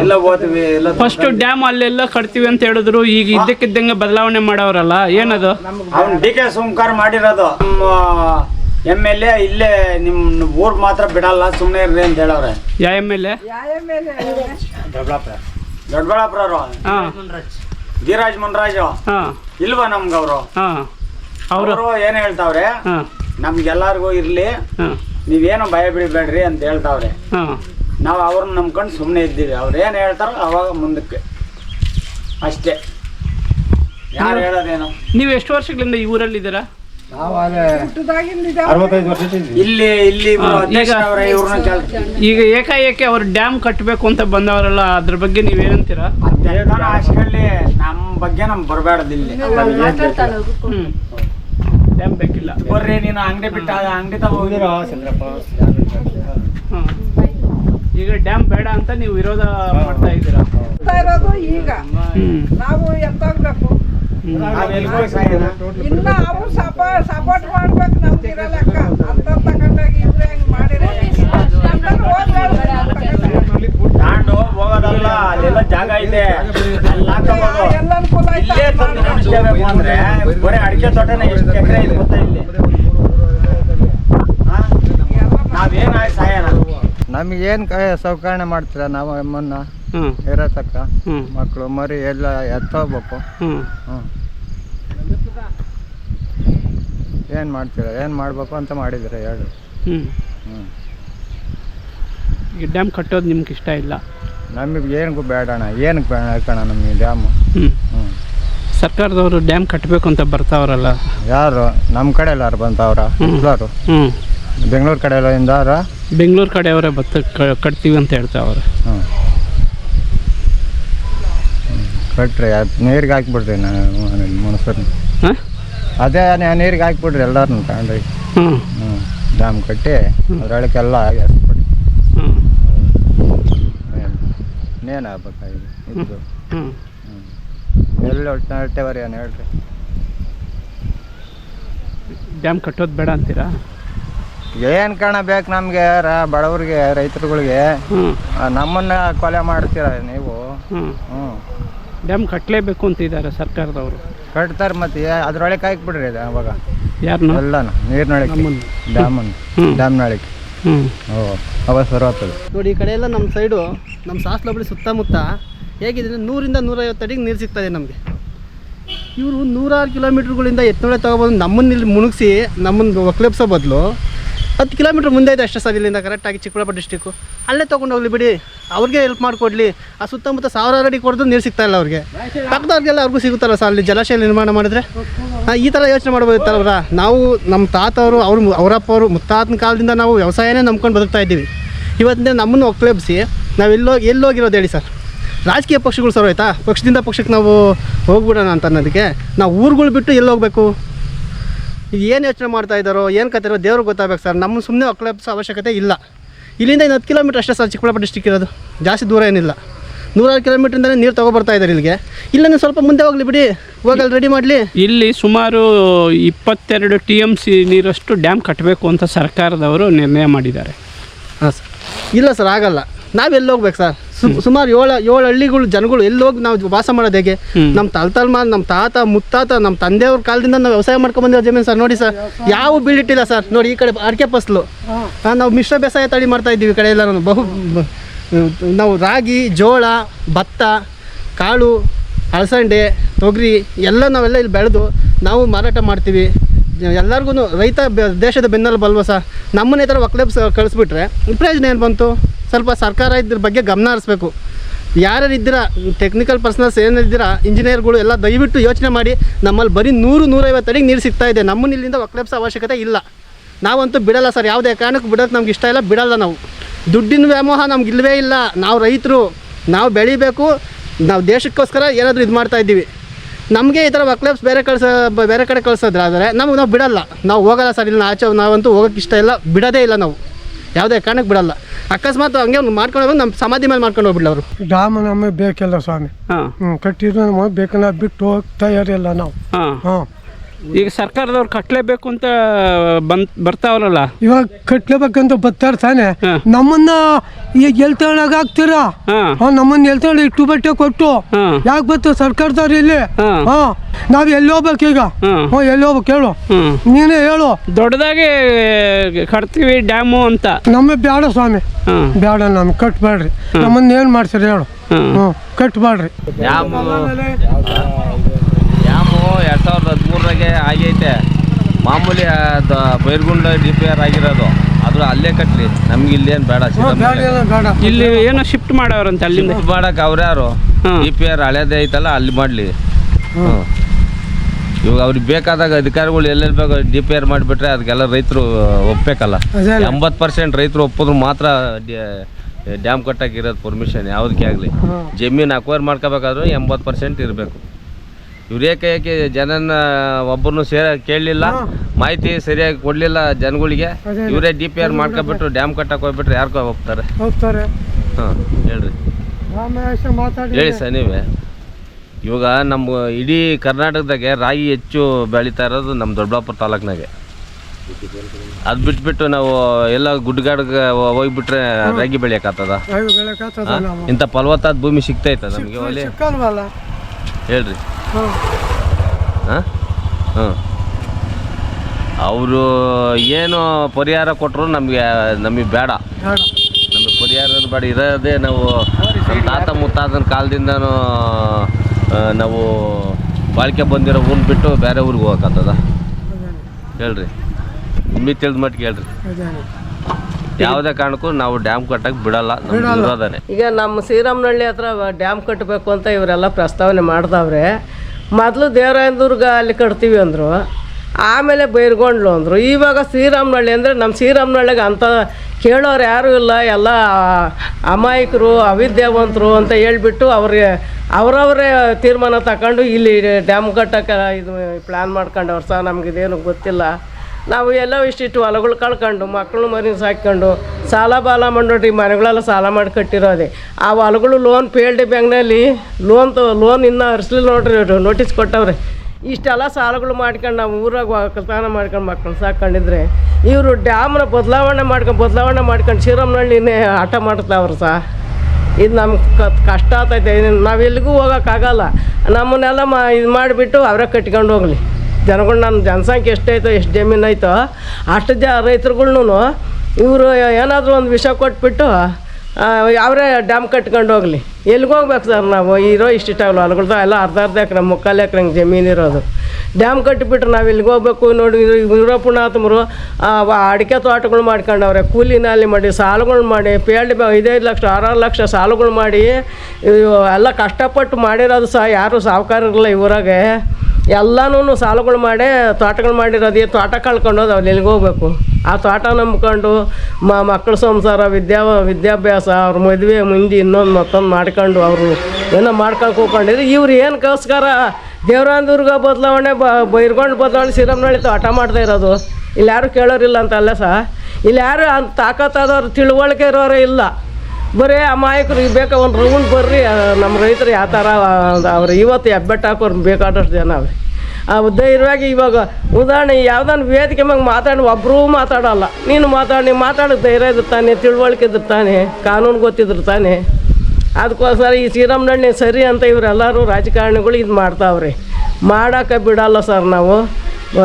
ಎಲ್ಲ ಓದ್ತೀವಿ ಎಲ್ಲ ಫಸ್ಟ್ ಡ್ಯಾಮ್ ಅಲ್ಲೆಲ್ಲ ಕಟ್ತೀವಿ ಅಂತ ಹೇಳಿದ್ರು ಈಗ ಇದ್ದಕ್ಕಿದ್ದಂಗೆ ಬದಲಾವಣೆ ಮಾಡವ್ರಲ್ಲ ಏನದು? ಅವ್ನು ಡಿ ಕೆ ಸುಮ್ಕಾರ್ ಮಾಡಿರೋದು ನಮ್ಮ ಎಂ ಎಲ್ ಎ ಇಲ್ಲೇ ನಿಮ್ಮ ಊರ್ ಮಾತ್ರ ಬಿಡಲ್ಲ ಸುಮ್ಮನೆ ಇರ್ರಿ ಅಂತ ಹೇಳವ್ರೆ. ಯಾ ಎಂ ಎಲ್ ಎ ಹಾಂ. ಧೀರಾಜ್ ಮುನ್ರಾಜು. ಇಲ್ವಾ ನಮ್ಗೆ ಅವರು? ಅವರು? ಏನ್ ಹೇಳ್ತಾವ್ರೆ? ನಮ್ಗೆಲ್ಲರಿಗೂ ಇರ್ಲಿ. ನೀವೇನು ಭಯ ಬಿಡಬೇಡ್ರಿ ಅಂತ ಹೇಳ್ತಾವ್ರೆ. ನಾವು ಅವ್ರನ್ನ ನಂಬ್ಕೊಂಡು ಸುಮ್ಮನೆ ಇದ್ದೀವಿ. ಅವ್ರು ಏನು ಹೇಳ್ತಾರೋ ಅವಾಗ ಮುಂದಕ್ಕೆ. ಅಷ್ಟೇ. ಯಾರು ಹೇಳೋದೇನು? ನೀವು ಎಷ್ಟು ವರ್ಷಗಳಿಂದ ಈ ಊರಲ್ಲಿದ್ದೀರಾ? ಹುಟ್ಟದಾಗಿಂದ ಇದೆ ಇಲ್ಲಿ ಇಲ್ಲಿ ಈಗ- ಏಕಾಏಕಿ ಅವ್ರು ಡ್ಯಾಮ್ ಕಟ್ಟಬೇಕು ಅಂತ ಬಂದವರಲ್ಲ ಅದ್ರ ಬಗ್ಗೆ ನೀವೇನಂತೀರಾ ಹಾಸ್ಕೊಳ್ಳಿ ನಮ್ಮ ಬಗ್ಗೆ ನಮ್ಗೆ ಬರಬೇಡದು ಇಲ್ಲಿ. ಹ್ಞೂ ಡ್ಯಾಮ್ ಬೇಕಿಲ್ಲ. ಬರ್ರಿ ನೀನು ಅಂಗಡಿ ಬಿಟ್ಟ ಅಂಗಡಿ ತಗೋಗಿರೋ ಹಾಂ ಈಗ ಡ್ಯಾಮ್ ಬೇಡ ಅಂತ ನೀವು ವಿರೋಧ ಮಾಡ್ತಾ ಇದ್ದೀರಾ? ಈಗ. ನಾವು ಎತ್ತಾಗ್ಬೇಕು ಇನ್ನ ಅವ್ರು ಸಪ ಸಪೋರ್ಟ್ ಮಾಡ್ಬೇಕು ನಮ್ಗಿರೋ ಲೆಕ್ಕ. ಅಂತ ತಗೊಂಡಾಗಿ ಇದ್ರೆ ಹೆಂಗ್ ಮಾಡಿದ್ರೆ ನಮ್ಮಲ್ಲಿ ಹೋಗ್ಬೇಡ ತಾಂಡು ಹೋಗೋದಲ್ಲ ಅಲ್ಲೆಲ್ಲ ಜಾಗ ಇದೆ. ಅಲ್ಲಿ ಹಾಕೋಬೋದು ಎಲ್ಲ ಅನುಕೂಲ ಆಯ್ತಾ? ಇಲ್ಲೇ ತಂದು ನಿಲ್ಲಿಸ್ಕೋಬೇಕು ಅಂದ್ರೆ ಬರೀ ಅಡಿಕೆ ತೋಟನೇ ಎಷ್ಟು ಎಕರೆ ಇದೆ ಗೊತ್ತಾ ಇಲ್ಲಿ? ನಮಗೇನು ಕ ಸೌಕರ್ಯ ಮಾಡ್ತೀರ ನಾವು ಅಮ್ಮನ್ನ? ಇರತಕ್ಕ ಮಕ್ಕಳು ಮರಿ ಎಲ್ಲ ಎತ್ತೋಗ್ಬೇಕು ಹ್ಞೂ ಹ್ಞೂ ಏನು ಮಾಡ್ತೀರಾ? ಏನು ಮಾಡಬೇಕು ಅಂತ ಮಾಡಿದ್ರೆ ಹೇಳು. ಹ್ಞೂ ಹ್ಞೂ ಈ ಡ್ಯಾಮ್ ಕಟ್ಟೋದು ನಿಮ್ಗೆ ಇಷ್ಟ ಇಲ್ಲ? ನಮಗೆ ಏನಕ್ಕೂ ಬೇಡಣ ಏನಕ್ಕೆ ಬೇಡ ಕಣ ನಮಗೆ ಡ್ಯಾಮು? ಹ್ಞೂ ಹ್ಞೂ ಸರ್ಕಾರದವರು ಡ್ಯಾಮ್ ಕಟ್ಟಬೇಕು ಅಂತ ಬರ್ತಾವ್ರಲ್ಲ? ಯಾರು? ನಮ್ಮ ಕಡೆ ಎಲ್ಲಾರು ಬಂತವ್ರ. ಎಲ್ಲಾರು ಹ್ಞೂ ಬೆಂಗಳೂರು ಕಡೆ ಎಲ್ಲ ಇಂದಾರ ಬೆಂಗಳೂರು ಕಡೆಯವರೇ ಬತ್ತ ಕ- ಕಟ್ತೀವಿ ಅಂತ ಹೇಳ್ತಾವ್ರೆ. ಹ್ಞೂ ಕಟ್ರಿ. ಅದು ನೀರಿಗೆ ಹಾಕ್ಬಿಡ್ತೀನಿ ನಾನು ಮನುಷ್ಯರನ್ನ ಹಾಂ? ಅದೇ ನೀರಿಗೆ ಹಾಕ್ಬಿಡ್ರಿ ಎಲ್ಲರನ್ನ ತಗೊಂಡ್ರಿ ಹ್ಞೂ ಹ್ಞೂ ಡ್ಯಾಮ್ ಕಟ್ಟಿ ಅದ್ರೊಳಗೆಲ್ಲ ಹಾಕ್ಬಿಡಿ ಹ್ಞೂ ಇನ್ನೇನು ಆಗ್ಬೇಕಾಗಿದೆ? ಇದು. ಹ್ಞೂ ಹ್ಞೂ ಎಲ್ಲಿ ಹೊಟ್ಟೆವರಿ ಏನು ಹೇಳ್ರಿ. ಡ್ಯಾಮ್ ಕಟ್ಟೋದು ಬೇಡ ಅಂತೀರಾ? ಏನು ಕಾಣ ಬೇಕು ನಮಗೆ ರ ಬಡವ್ರಿಗೆ ರೈತರುಗಳಿಗೆ? ನಮ್ಮನ್ನ ಕೊಲೆ ಮಾಡ್ತೀರ ನೀವು? ಹ್ಞೂ ಡ್ಯಾಮ್ ಕಟ್ಟಲೇಬೇಕು ಅಂತಿದ್ದಾರೆ ಸರ್ಕಾರದವರು. ಕಟ್ತಾರೆ ಮತ್ತೆ ಅದ್ರೊಳಗೆ ಹಾಕ್ಬಿಡ್ರಿ ಅದು ಅವಾಗ. ಯಾರನ್ನ ಎಲ್ಲಾನು ನೀರಿನೊಳಗೆ ಡ್ಯಾಮನ್ನು. ಡ್ಯಾಮ್ನೊಳಗೆ ಓ ಅವಾಗ ಸರ್ ಆಗ್ತದೆ. ನೋಡಿ ಈ ಕಡೆ ಎಲ್ಲ ನಮ್ಮ ಸೈಡು ನಮ್ಮ ಸಾಸ್ಲೊಬ್ಬಳಿ ಸುತ್ತಮುತ್ತ ಹೇಗಿದ್ರೆ ನೂರಿಂದ ನೂರೈವತ್ತು ಅಡಿಗೆ ನೀರು ಸಿಗ್ತದೆ ನಮಗೆ. ಇವರು ನೂರಾರು ಕಿಲೋಮೀಟ್ರ್ಗಳಿಂದ ಎತ್ತೊಳೆ ತೊಗೊಬಂದು ನಮ್ಮನ್ನ ಇಲ್ಲಿ ಮುಳುಗಿಸಿ ನಮ್ಮನ್ನು ಒಕ್ಲೆಪ್ಸೋ ಬದಲು ಹತ್ತು ಕಿಲೋಮೀಟ್ರ್ ಮುಂದೆ ಇದೆ ಅಷ್ಟೇ ಸರ್ ಇಲ್ಲಿಂದ ಕರೆಕ್ಟಾಗಿ ಚಿಕ್ಕಬಳ್ಳಾಪುರ ಡಿಸ್ಟಿಕ್ಕು ಅಲ್ಲೇ ತೊಗೊಂಡು ಹೋಗ್ಲಿ ಬಿಡಿ. ಅವ್ರಿಗೆ ಹೆಲ್ಪ್ ಮಾಡಿಕೊಡ್ಲಿ. ಆ ಸುತ್ತಮುತ್ತ ಸಾವಿರಾರು ಅಡಿ ಕೊಡೋದು ನೀರು ಸಿಗ್ತಾ ಇಲ್ಲ ಅವ್ರಿಗೆ. ಪಕ್ಕದವ್ರಿಗೆಲ್ಲ ಅವ್ರಿಗೂ ಸಿಗುತ್ತಲ್ಲ ಸರ್ ಅಲ್ಲಿ ಜಲಾಶಯ ನಿರ್ಮಾಣ ಮಾಡಿದ್ರೆ? ಈ ಥರ ಯೋಚನೆ ಮಾಡ್ಬೋದಿತ್ತಲ್ಲ ನಾವು ನಮ್ಮ ತಾತವರು, ಅವ್ರ ಅವರಪ್ಪವರು ಮುತ್ತಾತನ ಕಾಲದಿಂದ ನಾವು ವ್ಯವಸಾಯನೇ ನಂಬ್ಕೊಂಡು ಬದುಕ್ತಾ ಇದ್ದೀವಿ. ಇವತ್ತಿನ ನಮ್ಮನ್ನು ಒಕ್ಲೇಬಿಸಿ ನಾವು ಎಲ್ಲೋ ಎಲ್ಲೋಗಿರೋದು ಹೇಳಿ ಸರ್. ರಾಜಕೀಯ ಪಕ್ಷಗಳು ಸರ್ ಆಯಿತಾ? ಪಕ್ಷದಿಂದ ಪಕ್ಷಕ್ಕೆ ನಾವು ಹೋಗ್ಬಿಡೋಣ ಅಂತ ಅನ್ನೋದಕ್ಕೆ. ನಾವು ಊರುಗಳು ಬಿಟ್ಟು ಎಲ್ಲಿ ಹೋಗ್ಬೇಕು ಇದು ಏನು ಯೋಚನೆ ಮಾಡ್ತಾ ಇದ್ದಾರೋ ಏನು ಕತ್ತಿರೋ ದೇವ್ರಿಗೆ ಗೊತ್ತಾಗಬೇಕು ಸರ್. ನಮ್ಮ ಸುಮ್ಮನೆ ಒಕ್ಲಪ್ಸ ಅವಶ್ಯಕತೆ ಇಲ್ಲ. ಇಲ್ಲಿಂದ ಇನ್ನು ಹತ್ತು ಕಿಲೋಮೀಟ್ರ್ ಅಷ್ಟೇ ಸರ್ ಚಿಕ್ಕಬಳ್ಳಾಪುರ ಡಿಸ್ಟಿಕ್ ಇರೋದು. ಜಾಸ್ತಿ ದೂರ ಏನಿಲ್ಲ. ನೂರಾರು ಕಿಲೋಮೀಟ್ರಿಂದಲೇ ನೀರು ತೊಗೊಬರ್ತಾ ಇದ್ದಾರೆ ಇಲ್ಲಿಗೆ. ಇಲ್ಲ ನೀವು ಸ್ವಲ್ಪ ಮುಂದೆ ಹೋಗಲಿ ಬಿಡಿ. ಹೋಗಲ್ಲಿ ರೆಡಿ ಮಾಡಲಿ. ಇಲ್ಲಿ ಸುಮಾರು ಇಪ್ಪತ್ತೆರಡು ಟಿ ಎಂ ಸಿ ನೀರಷ್ಟು ಡ್ಯಾಮ್ ಕಟ್ಟಬೇಕು ಅಂತ ಸರ್ಕಾರದವರು ನಿರ್ಣಯ ಮಾಡಿದ್ದಾರೆ. ಹಾಂ ಸರ್. ಇಲ್ಲ ಸರ್ ಆಗಲ್ಲ. ನಾವೆಲ್ಲಿ ಹೋಗ್ಬೇಕು ಸರ್ ಸು- ಸುಮಾರು ಏಳು ಏಳು ಹಳ್ಳಿಗಳು ಜನಗಳು ಎಲ್ಲಿ ಹೋಗಿ ನಾವು ವಾಸ ಮಾಡೋದು ಹೇಗೆ. ನಮ್ಮ ತಲ್ತಲ್ಮ ನಮ್ಮ ತಾತ ಮುತ್ತಾತ ನಮ್ಮ ತಂದೆಯವ್ರ ಕಾಲದಿಂದ ನಾವು ವ್ಯವಸಾಯ ಮಾಡ್ಕೊಂಡು ಬಂದಿರೋ ಜಮೀನು ಸರ್ ನೋಡಿ ಸರ್ ಯಾವ ಬೀಳಿಟ್ಟಿಲ್ಲ ಸರ್ ನೋಡಿ ಈ ಕಡೆ ಅಡಿಕೆ ಫಸಲು. ಹಾಂ. ನಾವು ಮಿಶ್ರ ಬೇಸಾಯ ತಳಿ ಮಾಡ್ತಾ ಇದ್ದೀವಿ ಈ ಕಡೆ ಎಲ್ಲ ಬಹು ನಾವು ರಾಗಿ ಜೋಳ ಭತ್ತ ಕಾಳು ಅಲಸಂಡೆ ತೊಗರಿ ಎಲ್ಲ ನಾವೆಲ್ಲ ಇಲ್ಲಿ ಬೆಳೆದು ನಾವು ಮಾರಾಟ ಮಾಡ್ತೀವಿ. ಎಲ್ಲರಿಗೂ ರೈತ ಬೆ- ದೇಶದ ಬೆನ್ನೆಲುಬಲ್ವ ಸರ್ ನಮ್ಮನ್ನ ಈ ಥರ ಒಕ್ಲೆಬ್ಸ್ ಕಳಿಸ್ಬಿಟ್ರೆ ಪ್ರಯೋಜನ ಏನು ಬಂತು? ಸ್ವಲ್ಪ ಸರ್ಕಾರ ಇದ್ರ ಬಗ್ಗೆ ಗಮನ ಹರಿಸ್ಬೇಕು. ಯಾರ್ಯಾರು ಇದ್ದೀರಾ ಟೆಕ್ನಿಕಲ್ ಪರ್ಸನಲ್ಸ್ ಏನಿದ್ದೀರಾ ಇಂಜಿನಿಯರ್ಗಳು ಎಲ್ಲ ದಯವಿಟ್ಟು ಯೋಚನೆ ಮಾಡಿ. ನಮ್ಮಲ್ಲಿ ಬರೀ ನೂರು, ನೂರೈವತ್ತು ಅಡಿಗೆ ನೀರು ಸಿಗ್ತಾ ಇದೆ. ನಮ್ಮನ್ನ ಇಲ್ಲಿಂದ ಒಕ್ಲೆಪ್ಸ ಅವಶ್ಯಕತೆ ಇಲ್ಲ. ನಾವಂತೂ ಬಿಡಲ್ಲ ಸರ್. ಯಾವುದೇ ಕಾರಣಕ್ಕೂ ಬಿಡೋಕ್ಕೆ ನಮ್ಗೆ ಇಷ್ಟ ಇಲ್ಲ. ಬಿಡಲ್ಲ ನಾವು. ದುಡ್ಡಿನ ವ್ಯಾಮೋಹ ನಮ್ಗೆ ಇಲ್ಲವೇ ಇಲ್ಲ. ನಾವು ರೈತರು. ನಾವು ಬೆಳಿಬೇಕು. ನಾವು ದೇಶಕ್ಕೋಸ್ಕರ ಏನಾದರೂ ಇದು ಮಾಡ್ತಾ ಇದ್ದೀವಿ. ನಮಗೆ ಈ ಥರ ಒಕ್ಲೆಪ್ಸ್ ಬೇರೆ ಕಳ್ಸ, ಬೇರೆ ಕಡೆ ಕಳ್ಸೋದ್ರಾದರೆ ನಮಗೆ ನಾವು ಬಿಡಲ್ಲ. ನಾವು ಹೋಗಲ್ಲ ಸರ್. ಇಲ್ಲಿ ಆಚೆ ನಾವಂತೂ ಹೋಗೋಕ್ಕೆ ಇಷ್ಟ ಇಲ್ಲ. ಬಿಡೋದೇ ಇಲ್ಲ ನಾವು. ಯಾವುದೇ ಕಾರಣಕ್ಕೆ ಬಿಡಲ್ಲ. ಅಕಸ್ಮಾತ್ ಹಂಗೆ ಮಾಡ್ಕೊಂಡು ಹೋಗಿ ನಮ್ಮ ಸಮಾಧಿ ಮೇಲೆ ಮಾಡ್ಕೊಂಡು ಹೋಗ್ಬಿಡಲ್ಲ ಅವರು. ಡ್ಯಾಮ್ ನಮಗೆ ಬೇಕಿಲ್ಲ ಸ್ವಾಮಿ. ಹಾಂ. ಹ್ಞೂ ಕಟ್ಟಿದ್ರೆ ನಮಗೆ ಬೇಕನ್ನ ಬಿಟ್ಟು ಹೋಗ್ತಾ ಇರಲಿಲ್ಲ ನಾವು. ಹಾಂ. ಈಗ ಸರ್ಕಾರದವ್ರು ಕಟ್ಟಲೇಬೇಕು ಅಂತ ಬಂದ್ ಬರ್ತಾವ್ರಲ್ಲ. ಇವಾಗ ಕಟ್ಲೇಬೇಕಂತ ಬರ್ತಾರ ತಾನೆ. ನಮ್ಮನ್ನ ಈಗ ಎಲ್ತಾಳಾಗ ತಗೊಳಕ್ ಆಗ್ತೀರಾ ಹಾಂ. ಹಾಂ ನಮ್ಮನ್ನ ಎಲ್ತಾಳ ತಗೊಳ್ಳಿ ಇಟ್ಟು ಬಟ್ಟೆ ಕೊಟ್ಟು ಯಾಕೆ ಬರ್ತಾರೆ ಸರ್ಕಾರದವ್ರು ಇಲ್ಲಿ? ಹಾ. ನಾವ್ ಎಲ್ಲಿ ಹೋಗ್ಬೇಕು ಈಗ? ಹ್ಞೂ ಎಲ್ಲಿ ಹೋಗ್ಬೇಕು ಹೇಳು. ನೀನೆ ಹೇಳು. ದೊಡ್ಡದಾಗಿ ಕಟ್ತೀವಿ ಡ್ಯಾಮು ಅಂತ. ನಮ್ಮ ಬೇಡ ಸ್ವಾಮಿ. ಬೇಡ ನಮ್ಗೆ ಕಟ್ಬೇಡ್ರಿ ನಮ್ಮನ್ನ ಏನು ಮಾಡ್ತೀರಿ ಹೇಳು. ಹ್ಮ್ ಹ್ಞೂ ಕಟ್ಬೇಡ್ರಿ ಎರಡು ಸಾವಿರದ ಹದಿಮೂರರಾಗೆ ಆಗೈತೆ. ಮಾಮೂಲಿ ಅದು ಬೈರ್ಗುಂಡ ಡಿ ಪಿ ಆರ್ ಆಗಿರೋದು. ಆದ್ರೂ ಅಲ್ಲೇ ಕಟ್ಲಿ. ನಮ್ಗೆ ಇಲ್ಲಿ ಬೇಡ ಬೇಡ. ಇಲ್ಲಿ ಏನೋ ಶಿಫ್ಟ್ ಮಾಡೋರಂತೆ ಅಲ್ಲಿ ಮಾಡಕ್ಕೆ ಅವ್ರ್ಯಾರು ಯಾರು? ಡಿ ಪಿ ಆರ್ ಹಳೇದೇ ಐತಲ್ಲ ಅಲ್ಲಿ ಮಾಡಲಿ. ಹ್ಞೂ ಇವಾಗ ಅವ್ರಿಗೆ ಬೇಕಾದಾಗ ಅಧಿಕಾರಿಗಳು ಎಲ್ಲೆಲ್ಲಿ ಬೇಕು ಡಿ ಪಿ ಆರ್ ಮಾಡಿಬಿಟ್ರೆ ಅದಕ್ಕೆಲ್ಲ ರೈತರು ಒಪ್ಪಬೇಕಲ್ಲ. ಎಂಬತ್ತು ಪರ್ಸೆಂಟ್ ರೈತರು ಒಪ್ಪಿದ್ರು ಮಾತ್ರ ಡ್ಯಾಮ್ ಕಟ್ಟಕ್ಕೆ ಇರೋದು ಪರ್ಮಿಷನ್ ಯಾವುದಕ್ಕೆ ಆಗಲಿ. ಜಮೀನು ಅಕ್ವೈರ್ ಮಾಡ್ಕೋಬೇಕಾದ್ರೂ ಎಂಬತ್ತು ಪರ್ಸೆಂಟ್ ಇರಬೇಕು. ಇವ್ರು ಜನ ಏಕೆ ಜನನ ಒಬ್ಬರನ್ನು ಸೇರ ಕೇಳಲಿಲ್ಲ. ಮಾಹಿತಿ ಸರಿಯಾಗಿ ಕೊಡಲಿಲ್ಲ ಜನಗಳಿಗೆ. ಇವರೇ ಡಿ ಪಿ ಆರ್ ಮಾಡ್ಕೊಬಿಟ್ಟು ಡ್ಯಾಮ್ ಕಟ್ಟಕ್ಕೆ ಹೋಗ್ಬಿಟ್ರೆ ಯಾರ್ಕೋ ಹೋಗ್ತಾರೆ. ಹೋಗ್ತಾರೆ. ಹಾಂ ಹೇಳ್ರಿ. ಹೇಳಿ ಸರ್ ನೀವೇ. ಇವಾಗ ನಮ್ಮ ಇಡೀ ಕರ್ನಾಟಕದಾಗೆ ರಾಗಿ ಹೆಚ್ಚು ಬೆಳೀತಾ ಇರೋದು ನಮ್ಮ ದೊಡ್ಡಬಳ್ಳಾಪುರ ತಾಲೂಕ್ನಾಗೆ. ಅದು ಬಿಟ್ಬಿಟ್ಟು ನಾವು ಎಲ್ಲ ಗುಡ್ಗಾಡ್ಗೆ ಹೋಗ್ಬಿಟ್ರೆ ರಾಗಿ ಬೆಳೆಯೋಕ್ಕಾಗ್ತದ ಇಂಥ ಫಲವತ್ತಾದ ಭೂಮಿ ಸಿಗ್ತೈತ ನಮಗೆ ಒಲೆ ಹೇಳ್ರಿ. ಹಾಂ. ಅವರು ಏನು ಪರಿಹಾರ ಕೊಟ್ಟರು ನಮಗೆ ನಮಗೆ ಬೇಡ. ನಮಗೆ ಪರಿಹಾರ ಬೇಡ. ಇರೋದೇ ನಾವು ನಮ್ಮ ತಾತ ಮುತ್ತಾತನ ಕಾಲದಿಂದನೂ ನಾವು ಬಾಳಿಕೆ ಬಂದಿರೋ ಊರು ಬಿಟ್ಟು ಬೇರೆ ಊರಿಗೆ ಹೋಗಕ್ಕತ್ತದ ಹೇಳ್ರಿ. ನಿಮಗೆ ತಿಳಿದ ಮಟ್ಟಿಗೆ ಹೇಳ್ರಿ. ಯಾವುದೇ ಕಾರಣಕ್ಕೂ ನಾವು ಡ್ಯಾಮ್ ಕಟ್ಟಕ್ಕೆ ಬಿಡಲ್ಲ. ಈಗ ನಮ್ಮ ಶ್ರೀರಾಮನಹಳ್ಳಿ ಹತ್ರ ಡ್ಯಾಮ್ ಕಟ್ಟಬೇಕು ಅಂತ ಇವರೆಲ್ಲ ಪ್ರಸ್ತಾವನೆ ಮಾಡ್ತಾವ್ರೆ ಮೊದಲು ದೇವರಾಯನದುರ್ಗ ಅಲ್ಲಿ ಕಟ್ತೀವಿ ಅಂದರು, ಆಮೇಲೆ ಬೈರ್ಗೊಂಡ್ಲು ಅಂದರು. ಇವಾಗ ಶ್ರೀರಾಮನಹಳ್ಳಿ ಅಂದರೆ ನಮ್ಮ ಶ್ರೀರಾಮನಹಳ್ಳಿಗೆ ಅಂಥ ಕೇಳೋರು ಯಾರೂ ಇಲ್ಲ, ಎಲ್ಲ ಅಮಾಯಕರು, ಅವಿದ್ಯಾವಂತರು ಅಂತ ಹೇಳ್ಬಿಟ್ಟು ಅವ್ರಿಗೆ ಅವರವರೇ ತೀರ್ಮಾನ ತಗೊಂಡು ಇಲ್ಲಿ ಡ್ಯಾಮ್ ಕಟ್ಟಕ್ಕೆ ಇದು ಪ್ಲ್ಯಾನ್ ಮಾಡ್ಕೊಂಡವ್ರು ಸಹ ನಮಗಿದೇನು ಗೊತ್ತಿಲ್ಲ. ನಾವು ಎಲ್ಲ ಇಷ್ಟಿಟ್ಟು ಹೊಲಗಳು ಕಳ್ಕೊಂಡು ಮಕ್ಕಳು ಮರಿ ಸಾಕೊಂಡು ಸಾಲ ಬಾಲ ಮಾಡಿ ಮನೆಗಳೆಲ್ಲ ಸಾಲ ಮಾಡಿ ಕಟ್ಟಿರೋದೆ. ಆ ಹೊಲಗಳು ಲೋನ್ ಪಿ ಎಲ್ ಡಿ ಬ್ಯಾಂಕ್ನಲ್ಲಿ ಲೋನ್ ತೊ ಲೋನ್ ಇನ್ನೂ ಹರಿಸ್ಲಿಲ್ಲ ನೋಡ್ರಿ ನೋಟಿಸ್ ಕೊಟ್ಟವ್ರೆ. ಇಷ್ಟೆಲ್ಲ ಸಾಲಗಳು ಮಾಡ್ಕೊಂಡು ನಾವು ಊರಾಗ ಒಕ್ಕಲ್ತನ ಮಾಡ್ಕೊಂಡು ಮಕ್ಕಳು ಸಾಕೊಂಡಿದ್ರೆ ಇವರು ಡ್ಯಾಮ್ನ ಬದಲಾವಣೆ ಮಾಡ್ಕೊಂಡು ಬದಲಾವಣೆ ಮಾಡ್ಕೊಂಡು ಶ್ರೀರಾಮನಹಳ್ಳಿನೇ ಆಟ ಮಾಡ್ತಾವ್ರು ಸಾ. ಇದು ನಮ್ಗೆ ಕಷ್ಟ ಆಗ್ತೈತೆ ನಾವು ಎಲ್ಲಿಗೂ ಹೋಗೋಕ್ಕಾಗಲ್ಲ. ನಮ್ಮನ್ನೆಲ್ಲ ಮಾ ಇದು ಮಾಡಿಬಿಟ್ಟು ಅವರೇ ಕಟ್ಕೊಂಡು ಹೋಗಲಿ. ಜನಗಳು ನನ್ನ ಜನಸಂಖ್ಯೆ ಎಷ್ಟೈತೋ ಎಷ್ಟು ಜಮೀನು ಐತೋ, ಅಷ್ಟು ಜ ರೈತರುಗಳ್ನು ಇವರು ಏನಾದರೂ ಒಂದು ವಿಷ ಕೊಟ್ಬಿಟ್ಟು ಅವರೇ ಡ್ಯಾಮ್ ಕಟ್ಕೊಂಡು ಹೋಗಲಿ. ಎಲ್ಲಿಗೆ ಹೋಗ್ಬೇಕು ಸರ್ ನಾವು? ಇರೋ ಇಷ್ಟಿಷ್ಟಾಗಲ್ಲ ಹೊಲಗಳ್ದು ಎಲ್ಲ ಅರ್ಧ ಅರ್ಧ ಎಕರೆ, ಮುಕ್ಕಾಲು ಎಕರೆ ಜಮೀನು ಇರೋದು. ಡ್ಯಾಮ್ ಕಟ್ಟಿಬಿಟ್ರೆ ನಾವು ಎಲ್ಲಿಗೆ ಹೋಗ್ಬೇಕು? ನೋಡಿ ಯುರೋಪುಣಾತ್ಮರು ಅಡಿಕೆ ತೋಟಗಳು ಮಾಡ್ಕೊಂಡವ್ರೆ. ಕೂಲಿ ನಾಲಿ ಮಾಡಿ, ಸಾಲಗಳು ಮಾಡಿ ಪೇಲ್ಡ್ ಐದೈದು ಲಕ್ಷ, ಆರಾರು ಲಕ್ಷ ಸಾಲುಗಳು ಮಾಡಿ ಎಲ್ಲ ಕಷ್ಟಪಟ್ಟು ಮಾಡಿರೋದು ಸಹ ಯಾರು ಸಾಹುಕಾರರಿಲ್ಲ ಇವರಾಗೆ ಎಲ್ಲನೂ ಸಾಲಗಳು ಮಾಡಿ ತೋಟಗಳು ಮಾಡಿರೋದು ತೋಟ ಕಳ್ಕೊಂಡೋದು ಅವ್ರು ಎಲ್ಲಿಗೆ ಹೋಗ್ಬೇಕು? ಆ ತೋಟ ನಂಬ್ಕೊಂಡು ಮ ಮಕ್ಕಳ ಸಂಸಾರ, ವಿದ್ಯಾ, ವಿದ್ಯಾಭ್ಯಾಸ, ಅವ್ರ ಮದುವೆ ಮುಂದೆ ಇನ್ನೊಂದು ಮತ್ತೊಂದು ಮಾಡ್ಕೊಂಡು ಅವರು ಏನೋ ಮಾಡ್ಕೊಂಡು ಕೂತ್ಕೊಂಡಿದ್ರು ಇವ್ರು ಏನಕ್ಕೋಸ್ಕರ ದೇವರಾಂದುರ್ಗ ಬದಲಾವಣೆ ಬ, ಬೈರ್ಗೊಂಡು ಬದಲಾವಣೆ ಸಿರಮ್ನಳ್ಳಿ ತೋಟ ಮಾಡ್ತಾ ಇರೋದು. ಇಲ್ಲಿ ಯಾರು ಕೇಳೋರಿಲ್ಲ ಅಂತಲ್ಲ ಸಹ ಇಲ್ಲಿ ಯಾರು ಅಂತ ತಾಕತ್ತಾದವ್ರು ತಿಳುವಳಿಕೆ ಇರೋರೇ ಇಲ್ಲ. ಬರೀ ಅಮಾಯಕರು ಈಗ ಬೇಕಾ ಒಂದು ರೌಂಡ್ ಬರ್ರಿ ನಮ್ಮ ರೈತರು ಯಾವ ಥರ ಅವ್ರು ಇವತ್ತು ಹೆಬ್ಬೆಟ್ಟು ಹಾಕೋರು ಬೇಕಾದಷ್ಟು ಜನ ಅವ್ರಿ. ಆ, ಧೈರ್ಯವಾಗಿ ಇವಾಗ ಉದಾಹರಣೆ, ಯಾವ್ದಾನ ವೇದಿಕೆ ಮ್ಯಾಗ ಮಾತಾಡಿ ಒಬ್ಬರೂ ಮಾತಾಡಲ್ಲ. ನೀನು ಮಾತಾಡಿ ಮಾತಾಡೋದು ಧೈರ್ಯ ಇದ್ರೆ ತಾನೆ ತಿಳುವಳಿಕೆ ಇದ್ರೆ ತಾನೆ ಕಾನೂನು ಗೊತ್ತಿದ್ರು ತಾನೆ ಅದಕ್ಕೋಸ್ಕರ ಈ ಶ್ರೀರಾಮನಹಣ್ಣೆ ಸರಿ ಅಂತ ಇವರೆಲ್ಲರೂ ರಾಜಕಾರಣಿಗಳು ಇದು ಮಾಡ್ತಾವ್ರಿ. ಮಾಡೋಕೆ ಬಿಡಲ್ಲ ಸರ್ ನಾವು.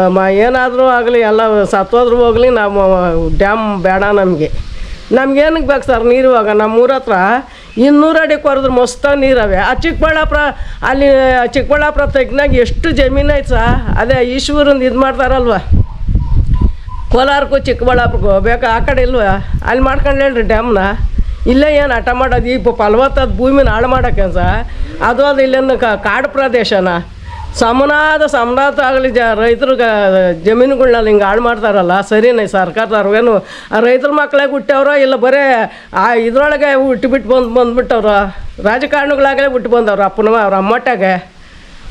ಮ ಏನಾದರೂ ಆಗಲಿ, ಎಲ್ಲ ಸತ್ತೋದ್ರೂ ಹೋಗಲಿ, ನಾವು ಡ್ಯಾಮ್ ಬೇಡ ನಮಗೆ. ನಮ್ಗೇನಕ್ಕೆ ಬೇಕು ಸರ್ ನೀರು ಇವಾಗ ನಮ್ಮೂರ ಹತ್ರ ಇನ್ನೂರು ಅಡಿ ಕೊರೆದ್ರೆ ಮಸ್ತ ನೀರವೆ. ಆ ಚಿಕ್ಕಬಳ್ಳಾಪುರ, ಅಲ್ಲಿ ಚಿಕ್ಕಬಳ್ಳಾಪುರ ತೆಗ್ನಾಗ ಎಷ್ಟು ಜಮೀನು ಐತೆ ಸಾ? ಅದೇ ಈಶ್ವರಂದು ಇದು ಮಾಡ್ತಾರಲ್ವ? ಕೋಲಾರಕ್ಕೂ ಚಿಕ್ಕಬಳ್ಳಾಪುರಕ್ಕೂ ಬೇಕಾ? ಆ ಕಡೆ ಇಲ್ವ? ಅಲ್ಲಿ ಮಾಡ್ಕೊಂಡು ಹೇಳ್ರಿ ಡ್ಯಾಮ್ನ. ಇಲ್ಲೇ ಏನು ಹಠ ಮಾಡೋದು? ಈ ಫಲವತ್ತಾದ ಭೂಮಿನ ಹಾಳು ಮಾಡೋಕ್ಕೆ ಸಹ ಅದು ಅದು ಇಲ್ಲೇನು ಕಾಡು ಪ್ರದೇಶನ? ಸಮನಾದ ಸಮನಾಥ ಆಗಲಿ ಜ ರೈತರಿಗೆ ಜಮೀನುಗಳ್ನಲ್ಲಿ ಹಿಂಗೆ ಹಾಳು ಮಾಡ್ತಾರಲ್ಲ, ಸರಿನೇ ಆ ರೈತರ ಮಕ್ಕಳೇ ಹುಟ್ಟವ್ರೋ ಇಲ್ಲ ಬರೇ ಆ ಇದ್ರೊಳಗೆ ಹುಟ್ಟಿಬಿಟ್ಟು ಬಂದು ಬಂದ್ಬಿಟ್ಟವ್ರು? ರಾಜಕಾರಣಿಗಳಾಗಲೇ ಹುಟ್ಟು ಬಂದವ್ರು ಅಪ್ಪನ ಅವ್ರ ಅಮ್ಮಟ್ಟಾಗೆ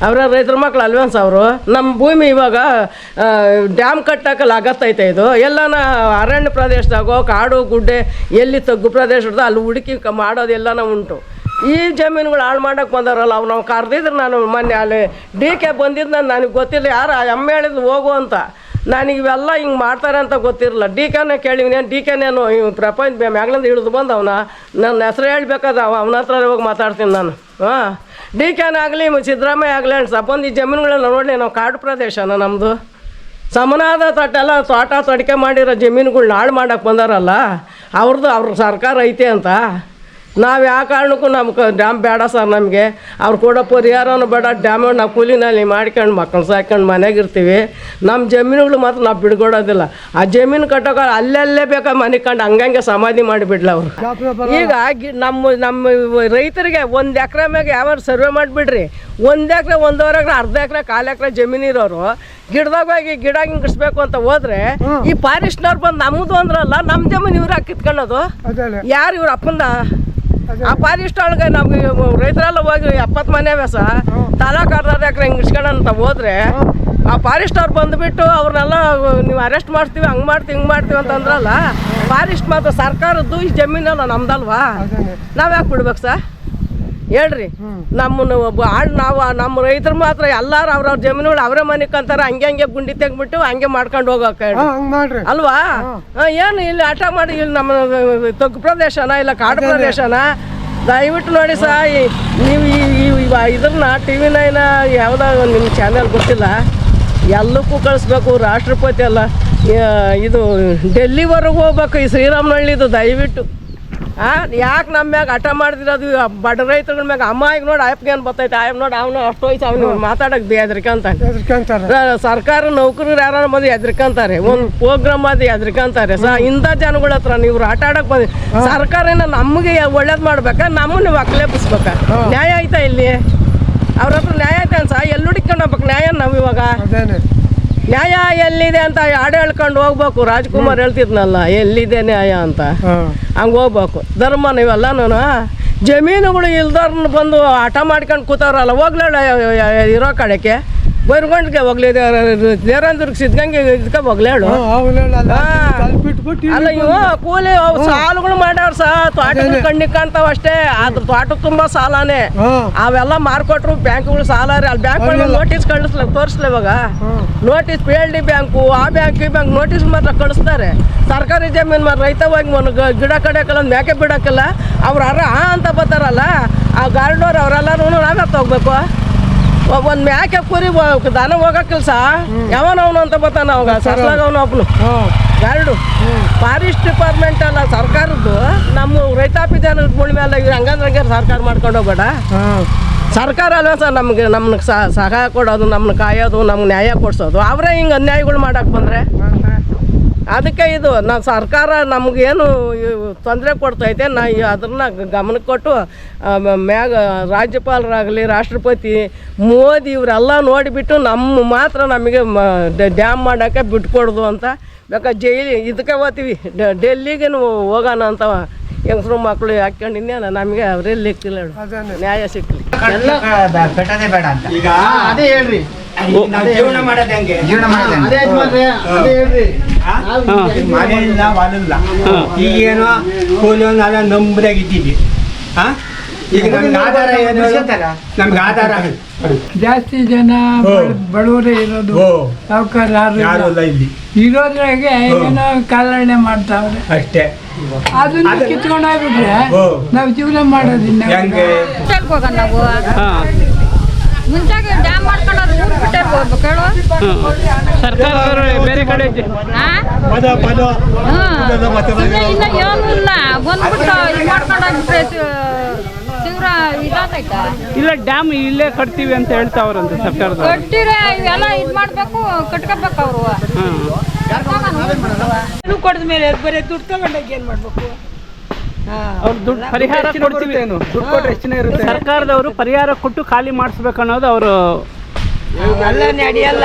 ಅವರ ರೈತರ ಮಕ್ಳು ಅಲ್ವೇನ್ಸ್ ಅವರು? ನಮ್ಮ ಭೂಮಿ ಇವಾಗ ಡ್ಯಾಮ್ ಕಟ್ಟಕ್ಕೆ ಆಗತ್ತೈತೆ ಇದು. ಎಲ್ಲನ ಅರಣ್ಯ ಪ್ರದೇಶದಾಗೋ ಕಾಡು ಗುಡ್ಡೆ ಎಲ್ಲಿ ತಗ್ಗು ಪ್ರದೇಶದ ಅಲ್ಲಿ ಹುಡುಕಿ ಮಾಡೋದು ಮಾಡೋದೆಲ್ಲನ ಉಂಟು. ಈ ಜಮೀನುಗಳು ಹಾಳು ಮಾಡಕ್ಕೆ ಬಂದಾರಲ್ಲ ಅವ್ರು ನಾವು ಕರೆದಿದ್ರು ನಾನು ಮೊನ್ನೆ ಅಲ್ಲಿ ಡಿ ಕೆ ಬಂದಿದ್ದು ನಾನು ನನಗೆ ಗೊತ್ತಿಲ್ಲ, ಯಾರು ಎಮ್ಮೆ ಹೇಳಿದ್ರು ಹೋಗು ಅಂತ. ನನಗೆ ಇವೆಲ್ಲ ಹಿಂಗೆ ಮಾಡ್ತಾರೆ ಅಂತ ಗೊತ್ತಿರಲಿಲ್ಲ ಡಿ ಕೆನೇ ಕೇಳಿವ್ನೇನು ಡಿ ಕೆನೇನು ಇವ್ ಪ್ರಪಂಚ ಮ್ಯಾಗ್ಲಿಂದ ಇಳಿದು ಬಂದವನ? ನನ್ನ ಹೆಸರು ಹೇಳ್ಬೇಕಾದ ಅವ ಅವನ ಹತ್ರ ಹೋಗಿ ಮಾತಾಡ್ತೀನಿ ನಾನು. ಹಾಂ? ಡಿ ಕೆನಾಗಲಿ ಸಿದ್ದರಾಮಯ್ಯ ಆಗಲಿ ಸ ಬಂದು ಈ ಜಮೀನುಗಳನ್ನ ನೋಡಲಿ, ನಾವು ಕಾಡು ಪ್ರದೇಶನ ನಮ್ಮದು ಸಮನಾದ ತಟ್ಟೆಲ್ಲ ತೋಟ, ತಡಿಕೆ ಮಾಡಿರೋ ಜಮೀನುಗಳ್ನ ಹಾಳು ಮಾಡೋಕ್ಕೆ ಬಂದಾರಲ್ಲ ಅವ್ರದ್ದು ಅವ್ರ ಸರ್ಕಾರ ಐತೆ ಅಂತ. ನಾವು ಯಾವ ಕಾರಣಕ್ಕೂ ನಮ್ಗೆ ಡ್ಯಾಮ್ ಬೇಡ ಸರ್ ನಮಗೆ. ಅವ್ರು ಕೊಡೋ ಪರಿಹಾರನೂ ಬೇಡ ಡ್ಯಾಮ್ ನಾವು ಕೂಲಿನಲ್ಲಿ ಮಾಡ್ಕೊಂಡು ಮಕ್ಕಳು ಸಾಕೊಂಡು ಮನೆಗೆ ಇರ್ತೀವಿ. ನಮ್ಮ ಜಮೀನುಗಳು ಮಾತ್ರ ನಾವು ಬಿಡ್ಕೊಡೋದಿಲ್ಲ. ಆ ಜಮೀನು ಕಟ್ಟೋಕೆ ಅಲ್ಲಲ್ಲೇ ಬೇಕಾ ಮನೆ ಕಂಡು ಹಂಗಂಗೆ ಸಮಾಧಿ ಮಾಡಿಬಿಡ್ಲ ಅವರು. ಈಗ ನಮ್ಮ ನಮ್ಮ ರೈತರಿಗೆ ಒಂದು ಎಕರೆ ಮ್ಯಾಗೆ ಯಾವ ಸರ್ವೆ ಮಾಡಿಬಿಡ್ರಿ. ಒಂದು ಎಕರೆ ಒಂದೂವರೆ ಎಕರೆ ಅರ್ಧ ಎಕರೆ ಕಾಲು ಎಕರೆ ಜಮೀನು ಇರೋರು. ಗಿಡದಾಗ ಹೋಗಿ ಗಿಡ ಹಿಂಗಿಸ್ಬೇಕು ಅಂತ ಹೋದ್ರೆ ಈ ಫಾರೆಸ್ಟ್ನವ್ರು ಬಂದು ನಮ್ಮದು ಅಂದ್ರಲ್ಲ ನಮ್ಮ ಜಮೀನು ಇವ್ರು ಕಿತ್ಕೊಳ್ಳೋದು ಯಾರು ಇವ್ರ ಅಪ್ಪಂದ? ಆ ಫಾರೆಸ್ಟ್ ಒಳಗೆ ನಮ್ಗೆ ರೈತರೆಲ್ಲ ಹೋಗಿ ಎಪ್ಪತ್ತು ಮನೆ ವ್ಯಾಸ ತಾಲೂಕು ಅರ್ಧ ಎಕರೆ ಹಿಂಗೆ ಇಸ್ಕೊಳ್ಳೋಂತ ಹೋದ್ರೆ ಆ ಫಾರೆಸ್ಟ್ ಅವ್ರು ಬಂದುಬಿಟ್ಟು ಅವ್ರನ್ನೆಲ್ಲ ನೀವು ಅರೆಸ್ಟ್ ಮಾಡ್ತೀವಿ ಹಂಗೆ ಮಾಡ್ತೀವಿ ಹಿಂಗೆ ಮಾಡ್ತೀವಿ ಅಂತಂದ್ರಲ್ಲ ಫಾರೆಸ್ಟ್ ಮಾತ್ರ ಸರ್ಕಾರದ್ದು ಈ ಜಮೀನಲ್ಲ ನಮ್ದಲ್ವಾ? ನಾವು ಯಾಕೆ ಬಿಡ್ಬೇಕು ಸರ್ ಹೇಳ್ರಿ. ನಮ್ಮನ್ನ ಒಬ್ಬ ಆಳ್ ನಾವು ನಮ್ಮ ರೈತರು ಮಾತ್ರ ಎಲ್ಲಾರು ಅವ್ರವ್ರ ಜಮೀನುಗಳು ಅವರೇ ಮನೆ ಕಂತಾರ ಹಂಗೆ ಹಂಗೆ ಗುಂಡಿ ತೆಗ್ಬಿಟ್ಟು ಹಂಗೆ ಮಾಡ್ಕೊಂಡು ಹೋಗಕ್ಕ ಅಲ್ವಾ? ಏನು ಇಲ್ಲಿ ಆಟ ಮಾಡಿ ಇಲ್ಲಿ ನಮ್ಮ ತಗ್ಗು ಪ್ರದೇಶನ ಇಲ್ಲ ಕಾಡು ಪ್ರದೇಶನ? ದಯವಿಟ್ಟು ನೋಡಿ ಸಾ ಈ- ನೀವು ಈ ಇದನ್ನ ಟಿ ವಿ ನೈನ ಯಾವುದೋ ನಿಮ್ಮ ಚಾನೆಲ್ ಗೊತ್ತಿಲ್ಲ? ಎಲ್ಲಕ್ಕೂ ಕಳಿಸ್ಬೇಕು ರಾಷ್ಟ್ರಪತಿ ಅಲ್ಲ. ಇದು ಡೆಲ್ಲಿವರೆಗೂ ಹೋಗ್ಬೇಕು ಈ ಶ್ರೀರಾಮನಹಳ್ಳಿದು ದಯವಿಟ್ಟು. ಆ ಯಾಕೆ ನಮ್ಮ ಮ್ಯಾಗ ಹಠ ಮಾಡಿದಿರೋದು ಅದು ಬಡ ರೈತಗಳ ಮ್ಯಾಗ ಅಮ್ಮ ಈಗ ನೋಡಿ ಆಯಪ್ಗೆ ಏನು ಬರ್ತೈತೆ ಆಯ್ಪ್ ನೋಡಿ ಅವನು ಅಷ್ಟು ವಯಸ್ಸು ಅವ್ನು ಮಾತಾಡಕ್ಕೆ ಹೆದರ್ಕಂತಾರೆ ಸರ್ಕಾರ ನೌಕರರು ಯಾರು ಬಂದು ಹೆದರ್ಕಂತಾರೆ. ಒಂದು ಪ್ರೋಗ್ರಾಮ್ ಅದು ಹೆದರ್ಕಂತಾರೆ. ಸ ಇಂಥ ಜನಗಳ ಹತ್ರ ನೀವು ಆಟ ಆಡಕ್ ಬಂದಿ ಸರ್ಕಾರನ ನಮಗೆ ಒಳ್ಳೇದು ಮಾಡ್ಬೇಕಾ ನಮ್ಮನ್ನ ಒಕ್ಕಲೆಬ್ಬಿಸ್ಬೇಕಾ ನ್ಯಾಯ ಐತಾ ಇಲ್ಲಿ? ಅವ್ರ ಹತ್ರ ನ್ಯಾಯ ಐತೆ ಅನ್ಸ? ಎಲ್ಲಿ ಹುಡುಕೊಂಡು ಹೋಗ್ಬೇಕು? ನ್ಯಾಯ ನಾವು ಇವಾಗ? ನ್ಯಾಯ ಎಲ್ಲಿದೆ ಅಂತ ಹಾಡು ಹೇಳ್ಕೊಂಡು ಹೋಗ್ಬೇಕು. ರಾಜ್ಕುಮಾರ್ ಹೇಳ್ತಿದ್ನಲ್ಲ ಎಲ್ಲಿದೆ ನ್ಯಾಯ ಅಂತ. ಹಂಗೆ ಹೋಗ್ಬೇಕು. ಧರ್ಮ ನಾನು ಜಮೀನುಗಳು ಇಲ್ದವ್ರನ್ನ ಬಂದು ಹಠ ಮಾಡ್ಕೊಂಡು ಕೂತವ್ರಲ್ಲ ಹೋಗ್ಲೇಳ ಇರೋ ಕಡೆಗೆ. ಬೈರ್ಗೊಂಡ್ಗೆ ಹೋಗ್ಲಿ ದೇರಂದ್ರಿಗೆ ಸಿದ್ಗಂಗೆ ಇದಕ್ಕೆ ಹೋಗ್ಲೇಳು ಅಲ್ಲಿ ಇವ ಕೂಲಿ ಅವು ಸಾಲಗಳು ಮಾಡ್ಯಾರ ಸಾ ತೋಟಗಳು ಕಣ್ಣಿ ಕಾಣ್ತಾವ ಅಷ್ಟೇ. ಅದ್ರ ತೋಟ ತುಂಬಾ ಸಾಲಾನೆ. ಅವೆಲ್ಲ ಮಾರ್ಕೊಟ್ರು ಬ್ಯಾಂಕ್ಗಳು ಸಾಲ ರೀ. ಅಲ್ಲಿ ಬ್ಯಾಂಕ್ ನೋಟಿಸ್ ಕಳಿಸ್ಲ ತೋರಿಸ್ಲಿ ಇವಾಗ. Notice P L D bank ಆ ಬ್ಯಾಂಕ್ ಈ ಬ್ಯಾಂಕ್ ನೋಟಿಸ್ ಮಾತ್ರ ಕಳಿಸ್ತಾರೆ. ಸರ್ಕಾರಿ ಜಮೀನು ಮಾತ್ರ ರೈತ ಹೋಗಿ ಗಿಡ ಕಡಿಯೋಕಲ್ಲ ಮೇಕೆ ಬಿಡೋಕ್ಕಿಲ್ಲ ಅವ್ರು ಅರ ಆ ಅಂತ ಬರ್ತಾರಲ್ಲ ಆ ಗಾರ್ಡೋರ್ ಅವರೆಲ್ಲರೂ ನಾವೇ ತಗೋಬೇಕು ಒಂದು ಮ್ಯಾಕೆ ಕುರಿ ದಾನ ಹೋಗಕ್ಕಿಲ್ಲ ಸಾ? ಯಾವನವನು ಅಂತ ಬರ್ತಾನ ಅವಾಗ? ಸಸ್ಲಾಗ ಅವನು ಒಬ್ನು. ಎರಡು. ಫಾರೆಸ್ಟ್ ಡಿಪಾರ್ಟ್ಮೆಂಟ್ ಅಲ್ಲ ಸರ್ಕಾರದ್ದು. ನಮ್ಮ ರೈತಾಪಿ ಜನ ಮೇಲೆ ಇವ್ರು ಹಂಗಂದ್ರೆ ಹಂಗೆ ಸರ್ಕಾರ ಮಾಡ್ಕೊಂಡು ಹೋಗ್ಬೇಡ. ಸರ್ಕಾರ ಅಲ್ವಾ ಸರ್ ನಮ್ಗೆ ನಮ್ಗೆ ಸಹಾಯ ಕೊಡೋದು ನಮ್ಮನ್ನ ಕಾಯೋದು ನಮ್ಗೆ ನ್ಯಾಯ ಕೊಡ್ಸೋದು. ಅವರೇ ಹಿಂಗೆ ಅನ್ಯಾಯಗಳು ಮಾಡಕ್ಕೆ ಬಂದರೆ? ಅದಕ್ಕೆ ಇದು ನಾವು ಸರ್ಕಾರ ನಮಗೇನು ತೊಂದರೆ ಕೊಡ್ತೈತೆ, ನಾ ಅದನ್ನ ಗಮನಕ್ಕೆ ಕೊಟ್ಟು ಮ್ಯಾಗ ರಾಜ್ಯಪಾಲರಾಗಲಿ, ರಾಷ್ಟ್ರಪತಿ ಮೋದಿ ಇವರೆಲ್ಲ ನೋಡಿಬಿಟ್ಟು ನಮ್ಮ ಮಾತ್ರ ನಮಗೆ ಡ್ಯಾಮ್ ಮಾಡೋಕ್ಕೆ ಬಿಟ್ಕೊಡ್ದು ಅಂತ ಬೇಕಾ, ಜೈಲಿ, ಇದಕ್ಕೆ ಹೋಗ್ತೀವಿ ಡೆಲ್ಲಿಗೆ ಹೋಗೋಣ ಅಂತ ಹೆಂಗಸ್ರು ಮಕ್ಕಳು ಹಾಕ್ಕೊಂಡು ಇನ್ನೇನು? ನಮಗೆ ಅವರೇ ಲೆಕ್ಕಿಲ್ಲ ಹೇಳು. ನ್ಯಾಯ ಸಿಕ್ಕಲಿ ಕಟ್ಟೋದೇ ಬೇಡ ಅಂತ. ಈಗ ಅದೇ ಹೇಳ್ರಿ. ನಾವು ಜೀವನ ಮಾಡೋದು ಹೆಂಗೆ? ಜೀವನ ಮಾಡೋದು ಅದೇ ಯಜಮಾನ್ರೆ, ಅದೇ ಹೇಳ್ರಿ. ಮನೆಯಿಲ್ಲ ಹೊಲಿಲ್ಲ ಈಗೇನೋ ಕೂಲಿ ಒಂದು ನಂಬ್ರಾಗಿದ್ದೀವಿ ಹಾ? ಈಗ ನಮ್ಗೆ ಆಧಾರ ಏನು ನಮ್ಗೆ ಆಧಾರ ಜಾಸ್ತಿ ಜನ ಬಡ- ಬಡವರೇ ಇರೋದು ಓ ಸಾವುಕಾರ ಯಾರು ಯಾರು ಇಲ್ಲ ಇಲ್ಲಿ. ಇರೋದ್ರಾಗೆ ಏನೋ ಕಾಲಹರಣೆ ಮಾಡ್ತಾವ್ರೆ. ಅಷ್ಟೇ. ಅದನ್ನ ಕಿತ್ಕೊಂಡೋಗ್ಬಿಟ್ರೆ ಓ ನಾವು ಜೀವನ ಮಾಡೋದಿನ್ನ ಹೆಂಗೆ? ಬಿಟ್ಟಲ್ಲಿ ಹೋಗೋಣ ನಾವು. ಹಾಂ. ಮುಂಚಾಗ ಡ್ಯಾಮ್ ಮಾಡ್ಕೊಂಡ್ರೆ ಊರು ಬಿಟ್ಟಲ್ಲಿ ಹೋಗ್ಬೇಕು ಹೇಳು ಸರ್ಕಾರದವರು ಬೇರೆ ಕಡೆ ಜ- ಹಾ? ಪದ ಪದ. ಹ್ಮ್. ಸುಮ್ನೆ ಇನ್ನ ಏನೂ ಇಲ್ಲ. ಬಂದ್ಬಿಟ್ಟು ಇದು ಮಾಡ್ಕೊಂಡು ಹೋಗ್ಬಿಟ್ರೆ ಇಲ್ಲ ಡ್ಯಾಮ್ ಇಲ್ಲೇ ಕಟ್ತೀವಿ ಅಂತ ಹೇಳ್ತಾವ್ರಂತೆ ಸರ್ಕಾರದ. ಕಟ್ಟಿರೆ ಇವೆಲ್ಲ ಇದು ಮಾಡ್ಬೇಕು ಕಟ್ಕೋಬೇಕು ಅವರು. ಏನು ಕೊಡದ ಮೇಲೆ ಬರೀ ದುಡ್ಡು ತಗೊಂಡಾಗ ಏನು ಮಾಡಬೇಕು? ಅವ್ರು ದುಡ್ಡು ಪರಿಹಾರ ಕೊಡ್ತೀವಿ. ಸರ್ಕಾರದವರು ಪರಿಹಾರ ಕೊಟ್ಟು ಖಾಲಿ ಮಾಡಿಸ್ಬೇಕು ಅನ್ನೋದು ಅವರು ಎಲ್ಲ ನಡೆಯಲ್ಲ.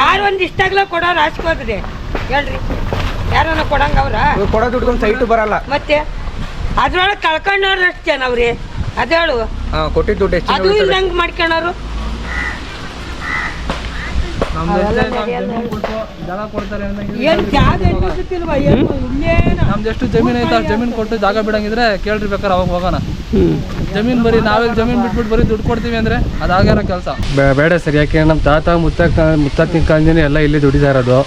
ಯಾರು ಒಂದು ಇಷ್ಟಾಗ್ಲ ಕೊಡೋರು ಹಾಸ್ಕೋದ್ರಿ ಹೇಳ್ರಿ. ಯಾರನ್ನ ಕೊಡಂಗ ಅವ್ರ? ಕೊಡೋ ದುಡ್ಡು ಸೈಟು ಬರಲ್ಲ. ಮತ್ತೆ? ಅದ್ರೊಳಗೆ ಕಳ್ಕೊಂಡವ್ರು ಎಷ್ಟು ಜನ ಅವ್ರಿ ಅದೇಳು ಕೊಟ್ಟಿದ್ದು ದುಡ್ಡು ಎಷ್ಟು ಅದು ಮಾಡ್ಕೊಳೋರು. ಏನ್ ಜಾಗ ಎಲ್ಲಿ ಸಿಕ್ತಿಲ್ವಾ? ಏನು ಇನ್ನೇನು? ನಮ್ದು ಎಷ್ಟು ಜಮೀನು ಐತೆ ಜಮೀನ್ ಜಮೀನು ಕೊಟ್ಟು ಜಾಗ ಬಿಡಂಗಿದ್ರೆ ಕೇಳ್ರಿ ಬೇಕಾರ ಅವಾಗ ಹೋಗೋಣ. ಜಮೀನ್ ಬರೀ ನಾವೇ ಜಮೀನ್ ಬಿಟ್ಬಿಟ್ಟು ಬರೀ ದುಡ್ಡು ಕೊಡ್ತೀವಿ ಅಂದ್ರೆ ಅದಾಗ್ಯಾರ ಕೆಲಸ. ಬೇಡ ಸರ್. ಯಾಕೆ ನಮ್ಮ ತಾತ ಮುತ್ತ ಮುತ್ತಾತಿನ ಕಾಲದಿಂದ ಎಲ್ಲ ಇಲ್ಲಿ ದುಡಿತಾ ಇರೋದು.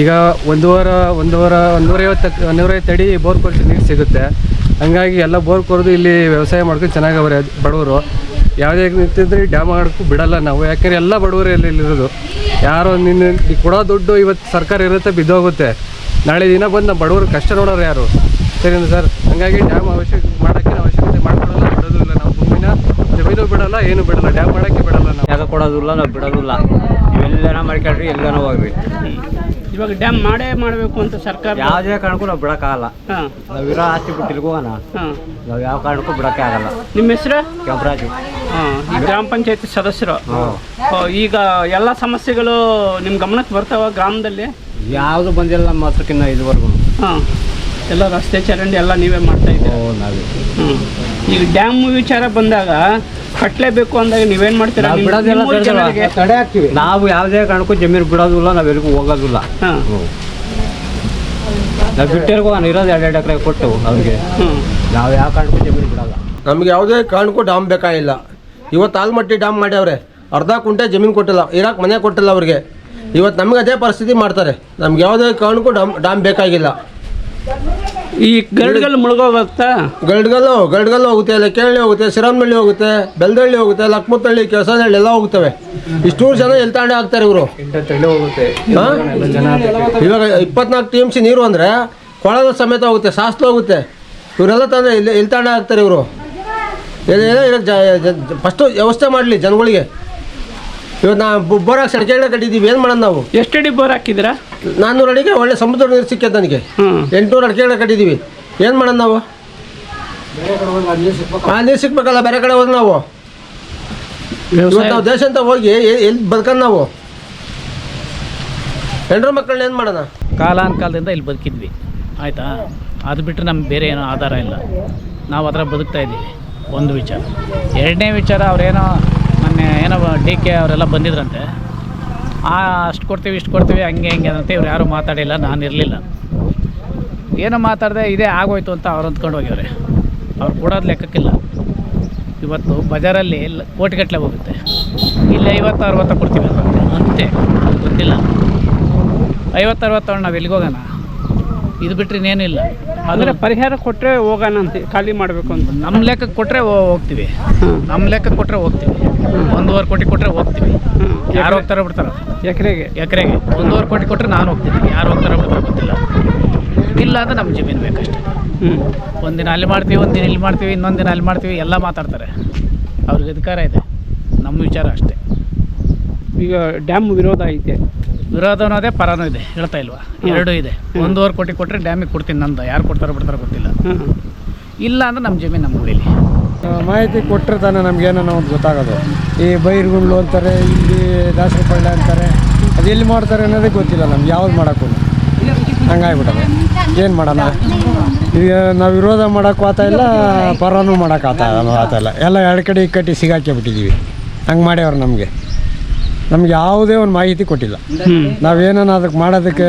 ಈಗ ಒಂದೂವರೆ ಒಂದೂವರೆ ಒಂದೂವರೆ ಐವತ್ತು ಒಂದೂವರೆ ಅಡಿ ಬೋರ್ ಕೊಟ್ಟು ನೀರು ಸಿಗುತ್ತೆ. ಹಂಗಾಗಿ ಎಲ್ಲ ಬೋರ್ ಕೊರೆದು ಇಲ್ಲಿ ವ್ಯವಸಾಯ ಮಾಡ್ಕೊಂಡು ಚೆನ್ನಾಗವ್ರೆ ಬಡವರು. ಯಾವುದೇ ನಿಂತಿದ್ರೆ ಡ್ಯಾಮ್ ಮಾಡೋಕ್ಕೂ ಬಿಡಲ್ಲ ನಾವು. ಯಾಕಂದರೆ ಎಲ್ಲ ಬಡವರು ಇಲ್ಲಿ ಇಲ್ಲಿರೋದು ಯಾರೋ ನಿನ್ನ ಕೊಡೋ ದುಡ್ಡು ಇವತ್ತು ಸರ್ಕಾರ ಇರುತ್ತೆ ಬಿದ್ದೋಗುತ್ತೆ. ನಾಳೆ ದಿನ ಬಂದು ನಮ್ಮ ಬಡವರು ಕಷ್ಟ ನೋಡೋರು ಯಾರು? ಸರಿನಾ ಸರ್? ಹಂಗಾಗಿ ಡ್ಯಾಮ್ ಅವಶ್ಯಕ ಮಾಡೋಕ್ಕೆ ಅವಶ್ಯಕತೆ ಮಾಡ್ಕೊಡಲ್ಲ ಬಿಡೋದು ಇಲ್ಲ ನಾವು ಭೂಮಿನ ಜಮೀನು ಬಿಡಲ್ಲ, ಏನು ಬಿಡಲ್ಲ. ಡ್ಯಾಮ್ ಮಾಡೋಕ್ಕೆ ಬಿಡಲ್ಲ ನಾವು. ಯಾಕೆ ಕೊಡೋದಿಲ್ಲ, ನಾವು ಬಿಡೋದಿಲ್ಲ. ನೀವೆಲ್ಲನ ಮಾಡ್ಕೊಳ್ರಿ ಎಲ್ಲನೂ ಹೋಗ್ರಿ ಇವಾಗ ಡ್ಯಾಮ್ ಮಾಡೇ ಮಾಡಬೇಕು ಅಂತ ಸರ್ಕಾರ ಯಾವುದೇ ಕಾರಣಕ್ಕೂ ನಾವು ಬಿಡೋಕ್ಕಾಗಲ್ಲ. ಹಾಂ. ನಾವು ಇರೋ ಆಸ್ತಿ ಬಿಟ್ಟಿರ್ಗೋಣ ಹಾಂ. ನಾವು ಯಾವ ಕಾರಣಕ್ಕೂ ಬಿಡೋಕ್ಕೆ ಆಗಲ್ಲ. ನಿಮ್ಮ ಹೆಸರು? ಕೆಂಪರಾಜು. ಹಾಂ ಗ್ರಾಮ ಪಂಚಾಯತಿ ಸದಸ್ಯರು. ಓ, ಈಗ ಎಲ್ಲ ಸಮಸ್ಯೆಗಳು ನಿಮ್ಮ ಗಮನಕ್ಕೆ ಬರ್ತಾವ ಗ್ರಾಮದಲ್ಲಿ? ಯಾವುದು ಬಂದಿಲ್ಲ ನಮ್ಮ ಹತ್ರಕ್ಕಿನ್ನ ಇದುವರೆಗೂ. ಹಾಂ. ಎಲ್ಲ ರಸ್ತೆ ಚರಂಡಿ ಎಲ್ಲ ನೀವೇ ಮಾಡ್ತಾ ಇದ್ದೀರಾ? ನಾವೇ. ಹ್ಮ್. ಈಗ ಡ್ಯಾಮ್ ವಿಚಾರ ಬಂದಾಗ ಕಟ್ಟಲೇಬೇಕು ಅಂದಾಗ ನೀವೇನ್ ಮಾಡ್ತೀರಾ? ನಾವು ಬಿಡೋದಿಲ್ಲ ನಿಮ್ಮೂರ್ ಜನರಿಗೆ ತಡೆ ಹಾಕ್ತೀವಿ. ನಾವು ಯಾವುದೇ ಕಾರಣಕ್ಕೂ ಜಮೀನು ಬಿಡೋದಿಲ್ಲ ನಾವು ಎಲ್ಲಿಗೂ ಹೋಗೋದಿಲ್ಲ. ಹಾ. ನಾವು ನಾನು ಇರೋದು ಎರಡು ಎಕರೆ ಕೊಟ್ಟು ಅವ್ರಿಗೆ. ಹ್ಮ್. ನಾವು ಯಾವ ಕಾರಣಕ್ಕೂ ಜಮೀನು ಬಿಡಲ್ಲ. ನಮ್ಗೆ ಯಾವುದೇ ಕಾರಣಕ್ಕೂ ಡ್ಯಾಮ್ ಬೇಕಾಗಿಲ್ಲ. ಇವತ್ತು ಆಲ್ಮಟ್ಟಿ ಡ್ಯಾಮ್ ಮಾಡ್ಯಾವ್ರೆ. ಅರ್ಧ ಕುಂಟೆ ಜಮೀನು ಕೊಟ್ಟಿಲ್ಲ ಇರಾಕ್ ಮನೆ ಕೊಟ್ಟಿಲ್ಲ ಅವ್ರಿಗೆ. ಇವತ್ತು ನಮ್ಗೆ ಅದೇ ಪರಿಸ್ಥಿತಿ ಮಾಡ್ತಾರೆ. ನಮ್ಗೆ ಯಾವುದೇ ಕಾರಣಕ್ಕೂ ಡ್ಯಾಮ್ ಡ್ಯಾಮ್ ಬೇಕಾಗಿಲ್ಲ. ಈ ಗರ್ಡ್ಗಲ್ ಮುಳುಗೋಗುತ್ತಾ? ಗರ್ಡ್ಗಲ್ಲು ಗರ್ಡ್ಗಲ್ಲು ಹೋಗುತ್ತೆ ಲೆಕ್ಕಹಳ್ಳಿ ಹೋಗುತ್ತೆ ಸಿರಾಮನಹಳ್ಳಿ ಹೋಗುತ್ತೆ ಬೆಲ್ದಳ್ಳಿ ಹೋಗುತ್ತೆ ಲಕ್ಮತ್ತಹಳ್ಳಿ ಕೆಸನಹಳ್ಳಿ ಎಲ್ಲ ಹೋಗ್ತವೆ. ಇಷ್ಟೂರು ಜನ ಎಲ್ಲಿ ತಾಂಡೆ ಆಗ್ತಾರೆ ಇವರು? ಹೋಗುತ್ತೆ. ಇವಾಗ ಇಪ್ಪತ್ನಾಲ್ಕು ಟಿ ಎಂ ಸಿ ನೀರು ಅಂದರೆ ಕೊಳದ ಸಮೇತ ಹೋಗುತ್ತೆ ಶಾಸ್ತ್ರ ಹೋಗುತ್ತೆ. ಇವರೆಲ್ಲ ತಂದರೆ ಇಲ್ಲಿ ಎಲ್ಲಿ ತಾಂಡೆ ಆಗ್ತಾರೆ ಇವರು? ಫಸ್ಟು ವ್ಯವಸ್ಥೆ ಮಾಡಲಿ ಜನಗಳಿಗೆ. ಇವತ್ತು ನಾವು ಬೋರ್ ಹಾಕಿ ಸಡ್ಕೆ ಕಟ್ಟಿದ್ದೀವಿ ಏನು ಮಾಡೋಣ ನಾವು? ಎಷ್ಟು ಅಡಿ ಬೋರ್ ಹಾಕಿದ್ದೀರಾ? ನಾನ್ನೂರು ಅಡಿಗೆ ಒಳ್ಳೆ ಸಮುದ್ರ ನೀರು ಸಿಕ್ಕೈತೆ ನನಗೆ. ಎಂಟುನೂರು ಅಡಿಕೆಗಳ ಕಟ್ಟಿದ್ದೀವಿ ಏನು ಮಾಡೋಣ ನಾವು? ಆ ನೀರು ಸಿಕ್ಬೇಕಲ್ಲ. ಬೇರೆ ಕಡೆ ಹೋದ್ರೆ ನಾವು? ಇವತ್ತು ನಾವು ದೇಶ ಅಂತ ಹೋಗಿ ಎ- ಎಲ್ಲಿ ಬದುಕಂದು ನಾವು? ಹೆಣ್ಣು ಮಕ್ಕಳನ್ನ ಏನು ಮಾಡೋಣ? ಕಾಲಾನುಕಾಲದಿಂದ ಇಲ್ಲಿ ಬದುಕಿದ್ವಿ. ಆಯಿತಾ? ಅದು ಬಿಟ್ಟರೆ ನಮ್ಗೆ ಬೇರೆ ಏನೋ ಆಧಾರ ಇಲ್ಲ. ನಾವು ಅದರ ಬದುಕ್ತಾ ಇದ್ದೀವಿ. ಒಂದು ವಿಚಾರ. ಎರಡನೇ ವಿಚಾರ ಅವರೇನೋ ಮೊನ್ನೆ ಏನೋ ಡಿ ಕೆ ಅವರೆಲ್ಲ ಬಂದಿದ್ರಂತೆ. ಆ, ಅಷ್ಟು ಕೊಡ್ತೀವಿ, ಇಷ್ಟು ಕೊಡ್ತೀವಿ, ಹಂಗೆ, ಹಿಂಗೆ ಅಂತ ಇವ್ರು ಯಾರೂ ಮಾತಾಡಿಲ್ಲ, ನಾನು ಇರಲಿಲ್ಲ. ಏನೋ ಮಾತಾಡಿದೆ, ಇದೇ ಆಗೋಯ್ತು ಅಂತ ಅವ್ರು ಅಂದ್ಕೊಂಡು ಹೋಗ್ಯವ್ರೆ. ಅವ್ರು ಕೊಡೋದು ಲೆಕ್ಕಕ್ಕಿಲ್ಲ. ಇವತ್ತು ಬಜಾರಲ್ಲಿ ಕೋಟಿಗಟ್ಟಲೆ ಹೋಗುತ್ತೆ. ಇಲ್ಲಿ ಐವತ್ತು, ಅರವತ್ತು ಕೊಡ್ತೀವಿ ಅಂತೆ ಅಂತೆ ಗೊತ್ತಿಲ್ಲ. ಐವತ್ತು, ಅರವತ್ತು ನಾವು ಎಲ್ಲಿಗೆ ಹೋಗೋಣ? ಇದು ಬಿಟ್ಟರೆ ಇನ್ನೇನಿಲ್ಲ. ಅಂದರೆ ಪರಿಹಾರ ಕೊಟ್ಟರೆ ಹೋಗೋಣ ಅಂತ ಖಾಲಿ ಮಾಡಬೇಕು ಅಂತ. ನಮ್ಮ ಲೆಕ್ಕಕ್ಕೆ ಕೊಟ್ಟರೆ ಹೋಗ್ತೀವಿ. ನಮ್ಮ ಲೆಕ್ಕಕ್ಕೆ ಕೊಟ್ಟರೆ ಹೋಗ್ತೀವಿ. ಒಂದೂವರೆ ಕೋಟಿ ಕೊಟ್ಟರೆ ಹೋಗ್ತೀವಿ. ಯಾರು ಹೋಗ್ತಾರೆ ಬಿಡ್ತಾರೆ. ಎಕರೆಗೆ. ಎಕರೆಗೆ. ಒಂದೂವರೆ ಕೋಟಿ ಕೊಟ್ಟರೆ ನಾನು ಹೋಗ್ತೀನಿ. ಯಾರು ಹೋಗ್ತಾರೆ ಬಿಡ್ತಾರೆ ಗೊತ್ತಿಲ್ಲ. ಇಲ್ಲ ಅಂದ್ರೆ ನಮ್ಮ ಜಮೀನು ಬೇಕಷ್ಟೇ. ಹ್ಞೂ ಒಂದಿನ ಅಲ್ಲಿ ಮಾಡ್ತೀವಿ ಒಂದಿನ ಇಲ್ಲಿ ಮಾಡ್ತೀವಿ ಇನ್ನೊಂದು ದಿನ ಅಲ್ಲಿ ಮಾಡ್ತೀವಿ ಎಲ್ಲ ಮಾತಾಡ್ತಾರೆ. ಅವ್ರಿಗೆ ಅಧಿಕಾರ ಇದೆ. ನಮ್ಮ ವಿಚಾರ ಅಷ್ಟೇ. ಈಗ ಡ್ಯಾಮ್ ವಿರೋಧ ಐತೆ. ವಿರೋಧನೂ ಅದೇ ಪರನೂ ಇದೆ ಹೇಳ್ತಾ ಇಲ್ವಾ? ಎರಡೂ ಇದೆ. ಒಂದೂವರೆ ಕೋಟಿ ಕೊಟ್ಟರೆ ಡ್ಯಾಮಿಗೆ ಕೊಡ್ತೀನಿ ನಂದು. ಯಾರು ಕೊಡ್ತಾರೋ ಬಿಡ್ತಾರೋ ಗೊತ್ತಿಲ್ಲ. ಇಲ್ಲ ಅಂದ್ರೆ ನಮ್ಮ ಜಮೀನು ನಮ್ಮ ಉಳಿಲಿ ಮಾಹಿತಿ ಕೊಟ್ಟರೆ ತಾನೇ ನಮ್ಗೇನೋ ಒಂದು ಗೊತ್ತಾಗೋದು. ಈ ಬೈರುಗುಂಡ್ಲು ಅಂತಾರೆ ಇಲ್ಲಿ ದಾಸರಪಳ್ಳ ಅಂತಾರೆ ಅದು ಎಲ್ಲಿ ಮಾಡ್ತಾರೆ ಅನ್ನೋದೇ ಗೊತ್ತಿಲ್ಲ ನಮ್ಗೆ ಯಾವ್ದು ಮಾಡೋಕ್ಕೂ. ಹಂಗಾಗ್ಬಿಟ್ಟದೆ. ಏನು ಮಾಡೋಣ? ಈಗ ನಾವು ವಿರೋಧ ಮಾಡೋಕ್ಕೂ ಆತ ಇಲ್ಲ ಪರನೂ ಮಾಡೋಕೆ ಆತ ಆತ ಇಲ್ಲ. ಎಲ್ಲ ಎರಡು ಕಡೆ ಇಕ್ಕಟ್ಟಿ ಸಿಗಾಕಿ ಬಿಟ್ಟಿದ್ದೀವಿ ಹಂಗೆ ಮಾಡ್ಯವ್ರು ನಮಗೆ. ನಮ್ಗೆ ಯಾವುದೇ ಒಂದು ಮಾಹಿತಿ ಕೊಟ್ಟಿಲ್ಲ. ನಾವೇನನ್ನ ಅದಕ್ಕೆ ಮಾಡೋದಕ್ಕೆ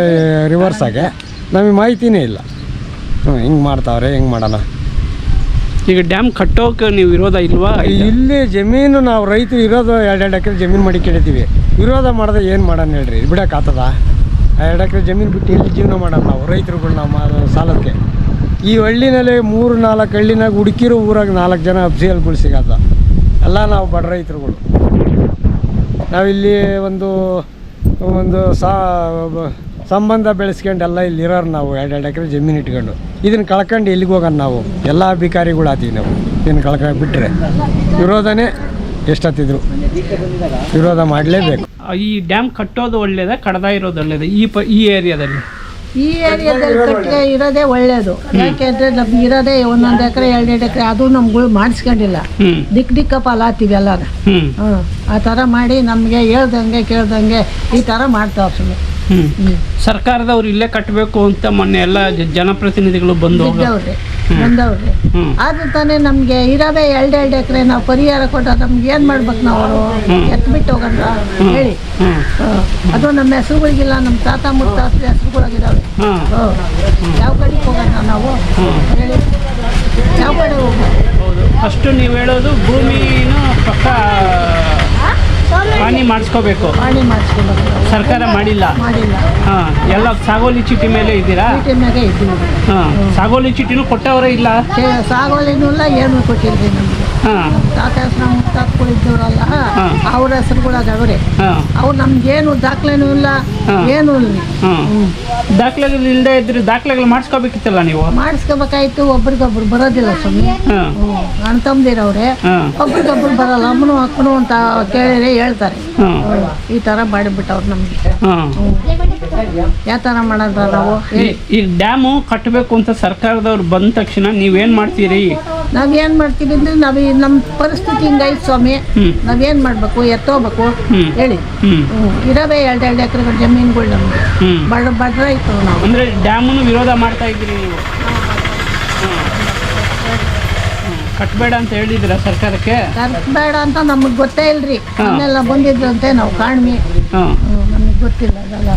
ರಿವರ್ಸ್ ಆಗಿ ನಮಗೆ ಮಾಹಿತಿನೇ ಇಲ್ಲ. ಹ್ಞೂ ಹಿಂಗೆ ಮಾಡ್ತಾವ್ರೆ ಹಿಂಗೆ ಮಾಡೋಣ. ಈಗ ಡ್ಯಾಮ್ ಕಟ್ಟೋಕೆ ನೀವು ವಿರೋಧ ಇಲ್ವಾ? ಇಲ್ಲಿ ಜಮೀನು ನಾವು ರೈತರು ಇರೋದು ಎರಡೆರಡು ಎಕರೆ ಜಮೀನು ಮಾಡಿ ಕೇಳಿದ್ದೀವಿ ವಿರೋಧ ಮಾಡಿದ್ರೆ ಏನು ಮಾಡೋಣ ಹೇಳ್ರಿ? ಬಿಡೋಕ್ಕಾಗ್ತದ ಎರಡು ಎಕರೆ ಜಮೀನು ಬಿಟ್ಟು ಎಲ್ಲಿ ಜೀವನ ಮಾಡೋಣ ನಾವು ರೈತರುಗಳು ನಾವು ಸಾಲಕ್ಕೆ? ಈ ಹಳ್ಳಿನಲ್ಲಿ ಮೂರು ನಾಲ್ಕು ಹಳ್ಳಿನಾಗ ಹುಡುಕಿರೋ ಊರಾಗ ನಾಲ್ಕು ಜನ ಅಫ್ಸಿಯಲ್ಗಳು ಸಿಗತ್ತ. ಎಲ್ಲ ನಾವು ಬಡ ರೈತರುಗಳು. ನಾವಿಲ್ಲಿ ಒಂದು ಒಂದು ಸಾ ಸಂಬಂಧ ಬೆಳೆಸ್ಕೊಂಡು ಎಲ್ಲ ಇಲ್ಲಿ ಇರೋರು ನಾವು ಎರಡು ಎಕರೆ ಜಮೀನು ಇಟ್ಕೊಂಡು. ಇದನ್ನು ಕಳ್ಕೊಂಡು ಎಲ್ಲಿಗೆ ಹೋಗೋಣ ನಾವು? ಎಲ್ಲ ಅಧಿಕಾರಿಗಳು ಆತೀವಿ ನಾವು. ಇದನ್ನು ಕಳ್ಕೊಂಡು ಬಿಟ್ಟರೆ ವಿರೋಧನೇ ಎಷ್ಟೊತ್ತಿದ್ರು. ವಿರೋಧ ಮಾಡಲೇಬೇಕು. ಈ ಡ್ಯಾಮ್ ಕಟ್ಟೋದು ಒಳ್ಳೇದೇ, ಕಡ್ದ ಇರೋದು ಒಳ್ಳೇದ? ಈ ಪ, ಈ ಏರಿಯಾದಲ್ಲಿ? ಈ ಏರಿಯಾದಲ್ಲಿ ಕಟ್ಟಿಗೆ ಇರೋದೇ ಒಳ್ಳೇದು. ಯಾಕೆಂದ್ರೆ ನಮ್ಗೆ ಇರೋದೇ ಒಂದೊಂದು ಎಕರೆ ಎರಡೆರಡು ಎಕರೆ ಅದು ನಮ್ಗಳು ಮಾಡಿಸ್ಕೊಂಡಿಲ್ಲ. ದಿಕ್ಕ ದಿಕ್ ದಿಕ್ಕ ಪಾಲಾತೀವಿ ಎಲ್ಲಾರ ಹ್ಮ್. ಆ ಥರ ಮಾಡಿ ನಮಗೆ ಹೇಳ್ದಂಗೆ ಕೇಳ್ದಂಗೆ ಈ ಥರ ಮಾಡ್ತಾವ್ ಸುಮ್ಮನೆ ಸರ್ಕಾರದವ್ರು ಇಲ್ಲೇ ಕಟ್ಟಬೇಕು ಅಂತ ಮೊನ್ನೆ ಎಲ್ಲ ಜನಪ್ರತಿನಿಧಿಗಳು ಬಂದು ಬಂದವ್ರಿ ಬಂದವ್ರೆ. ಆದ್ರೂ ತಾನೇ ನಮಗೆ ಇರೋದೇ ಎರಡೆರಡು ಎಕರೆ ನಾವು ಪರಿಹಾರ ಕೊಟ್ಟ ನಮ್ಗೆ ಏನು ಮಾಡ್ಬೇಕು ನಾವು ಅವರು ಎತ್ಬಿಟ್ಟು ಹೋಗಂತ ಹೇಳಿ. ಅದು ನಮ್ಮ ಹೆಸರುಗಳಿಗಿಲ್ಲ ನಮ್ಮ ತಾತ ಮುತ್ತಾತ ಹೆಸರುಗಳಿದಾವೆ ಹಾಂ ಯಾವ ಕಡೆಗೆ ಹೋಗೋಣ ನಾವು? ಹೇಳಿ. ಯಾವ ಕಡೆ ಹೋಗೋಣ? ಹೌದು. ಫಸ್ಟು ನೀವು ಹೇಳೋದು ಭೂಮಿನೂ ಪಕ್ಕ ಹಾನಿ ಮಾಡಿಸ್ಕೋಬೇಕು. ಪಾಣಿ ಮಾಡಿಸ್ಕೊಬೇಕು. ನಾವು. ಸರ್ಕಾರ ಮಾಡಿಲ್ಲ. ಮಾಡಿಲ್ಲ. ಹಾಂ. ಎಲ್ಲ ಸಾಗೋಲಿ ಚೀಟಿ ಮೇಲೆ ಇದ್ದೀರಾ? ಚೀಟಿ ಮ್ಯಾಗೆ ಇದ್ದೀವಿ. ಹಾಂ. ಸಾಗೋಲಿ ಚೀಟಿನೂ ಕೊಟ್ಟವರೇ ಇಲ್ಲ? ಕೆ- ಸಾಗೋಲಿನೂ ಇಲ್ಲ ಏನು ಕೊಟ್ಟಿಲ್ರಿ ನಮಗೆ. ಹಾಂ. ತಾತ ಹೆಸರು ನಮ್ಮ ಮುತ್ತಾತ್ಗಳು ಇದ್ದವರಲ್ಲ ಅವ್ರ ಹೆಸರುಗಳಾದವ್ರೆ ಹಾಂ. ಅವ್ರು ನಮ್ಗೇನು ದಾಖಲೆನೂ ಇಲ್ಲ ಏನು ಏನೂ ಇಲ್ಲ. ಹಾಂ. ದಾಖಲೆಗಳು ಇಲ್ಲದೆ ಇದ್ರೆ ದಾಖಲೆಗಳು ಮಾಡಿಸ್ಕೋಬೇಕಿತ್ತಲ್ಲ ನೀವು? ಮಾಡಿಸ್ಕೋಬೇಕಾಯ್ತು ಒಬ್ರಿಗೊಬ್ರು ಬರೋದಿಲ್ಲ ಸ್ವಾಮಿ. ಹಾಂ. ಅಣ್ಣ ತಮ್ಮದಿರವ್ರೆ ಹಾಂ. ಒಬ್ರಿಗೊಬ್ರು ಬರಲ್ಲ ಅಮ್ಮನು ಅಕ್ಕನು ಅಂತ ಕೇಳಿದ್ರೆ ಹೇಳ್ತಾರೆ. ಹಾಂ. ಈ ಥರ ಮಾಡಿಬಿಟ್ಟವ್ರು ನಮಗೆ. ಹಾಂ. ಯಾವ ಥರ ಮಾಡೋದ್ರ ನಾವು? ಈ ಡ್ಯಾಮು ಕಟ್ಟಬೇಕು ಅಂತ ಸರ್ಕಾರದವ್ರು ಬಂದ ತಕ್ಷಣ ನೀವೇನು ಮಾಡ್ತೀರಿ? ನಾವೇನು ಮಾಡ್ತೀವಿ ಅಂದ್ರೆ ನಾವು ನಮ್ಮ ಪರಿಸ್ಥಿತಿ ಹಿಂಗಾಯ್ತು ಸ್ವಾಮಿ. ನಾವೇನ್ ಮಾಡ್ಬೇಕು? ಮಾಡಬೇಕು ಎತ್ತೋಬೇಕು. ಹೇಳಿ. ಹ್ಮ್. ಎರಡ್ ಎರಡೆರಡು ಎಕರೆ ಜಮೀನುಗಳು ನಮ್ಗೆ ಬಡ ಬಡ್ರ ಇತ್ತು ನಾವು. ಅಂದ್ರೆ ಡ್ಯಾಮನ್ನು ವಿರೋಧ ಮಾಡ್ತಾ ಇದ್ದೀರಿ ನೀವು? ಕಟ್ಬೇಡ ಅಂತ ಹೇಳಿದ್ರ ಸರ್ಕಾರಕ್ಕೆ? ಕಟ್ಬೇಡ ಅಂತ ನಮಗ್ ಗೊತ್ತೇ ಇಲ್ರಿ. ಬಂದಿದ್ರಂತೆ ನಾವು ಕಾಣ್ಮಿ. ನಮಗ್ ಗೊತ್ತಿಲ್ಲ ಅದೆಲ್ಲ.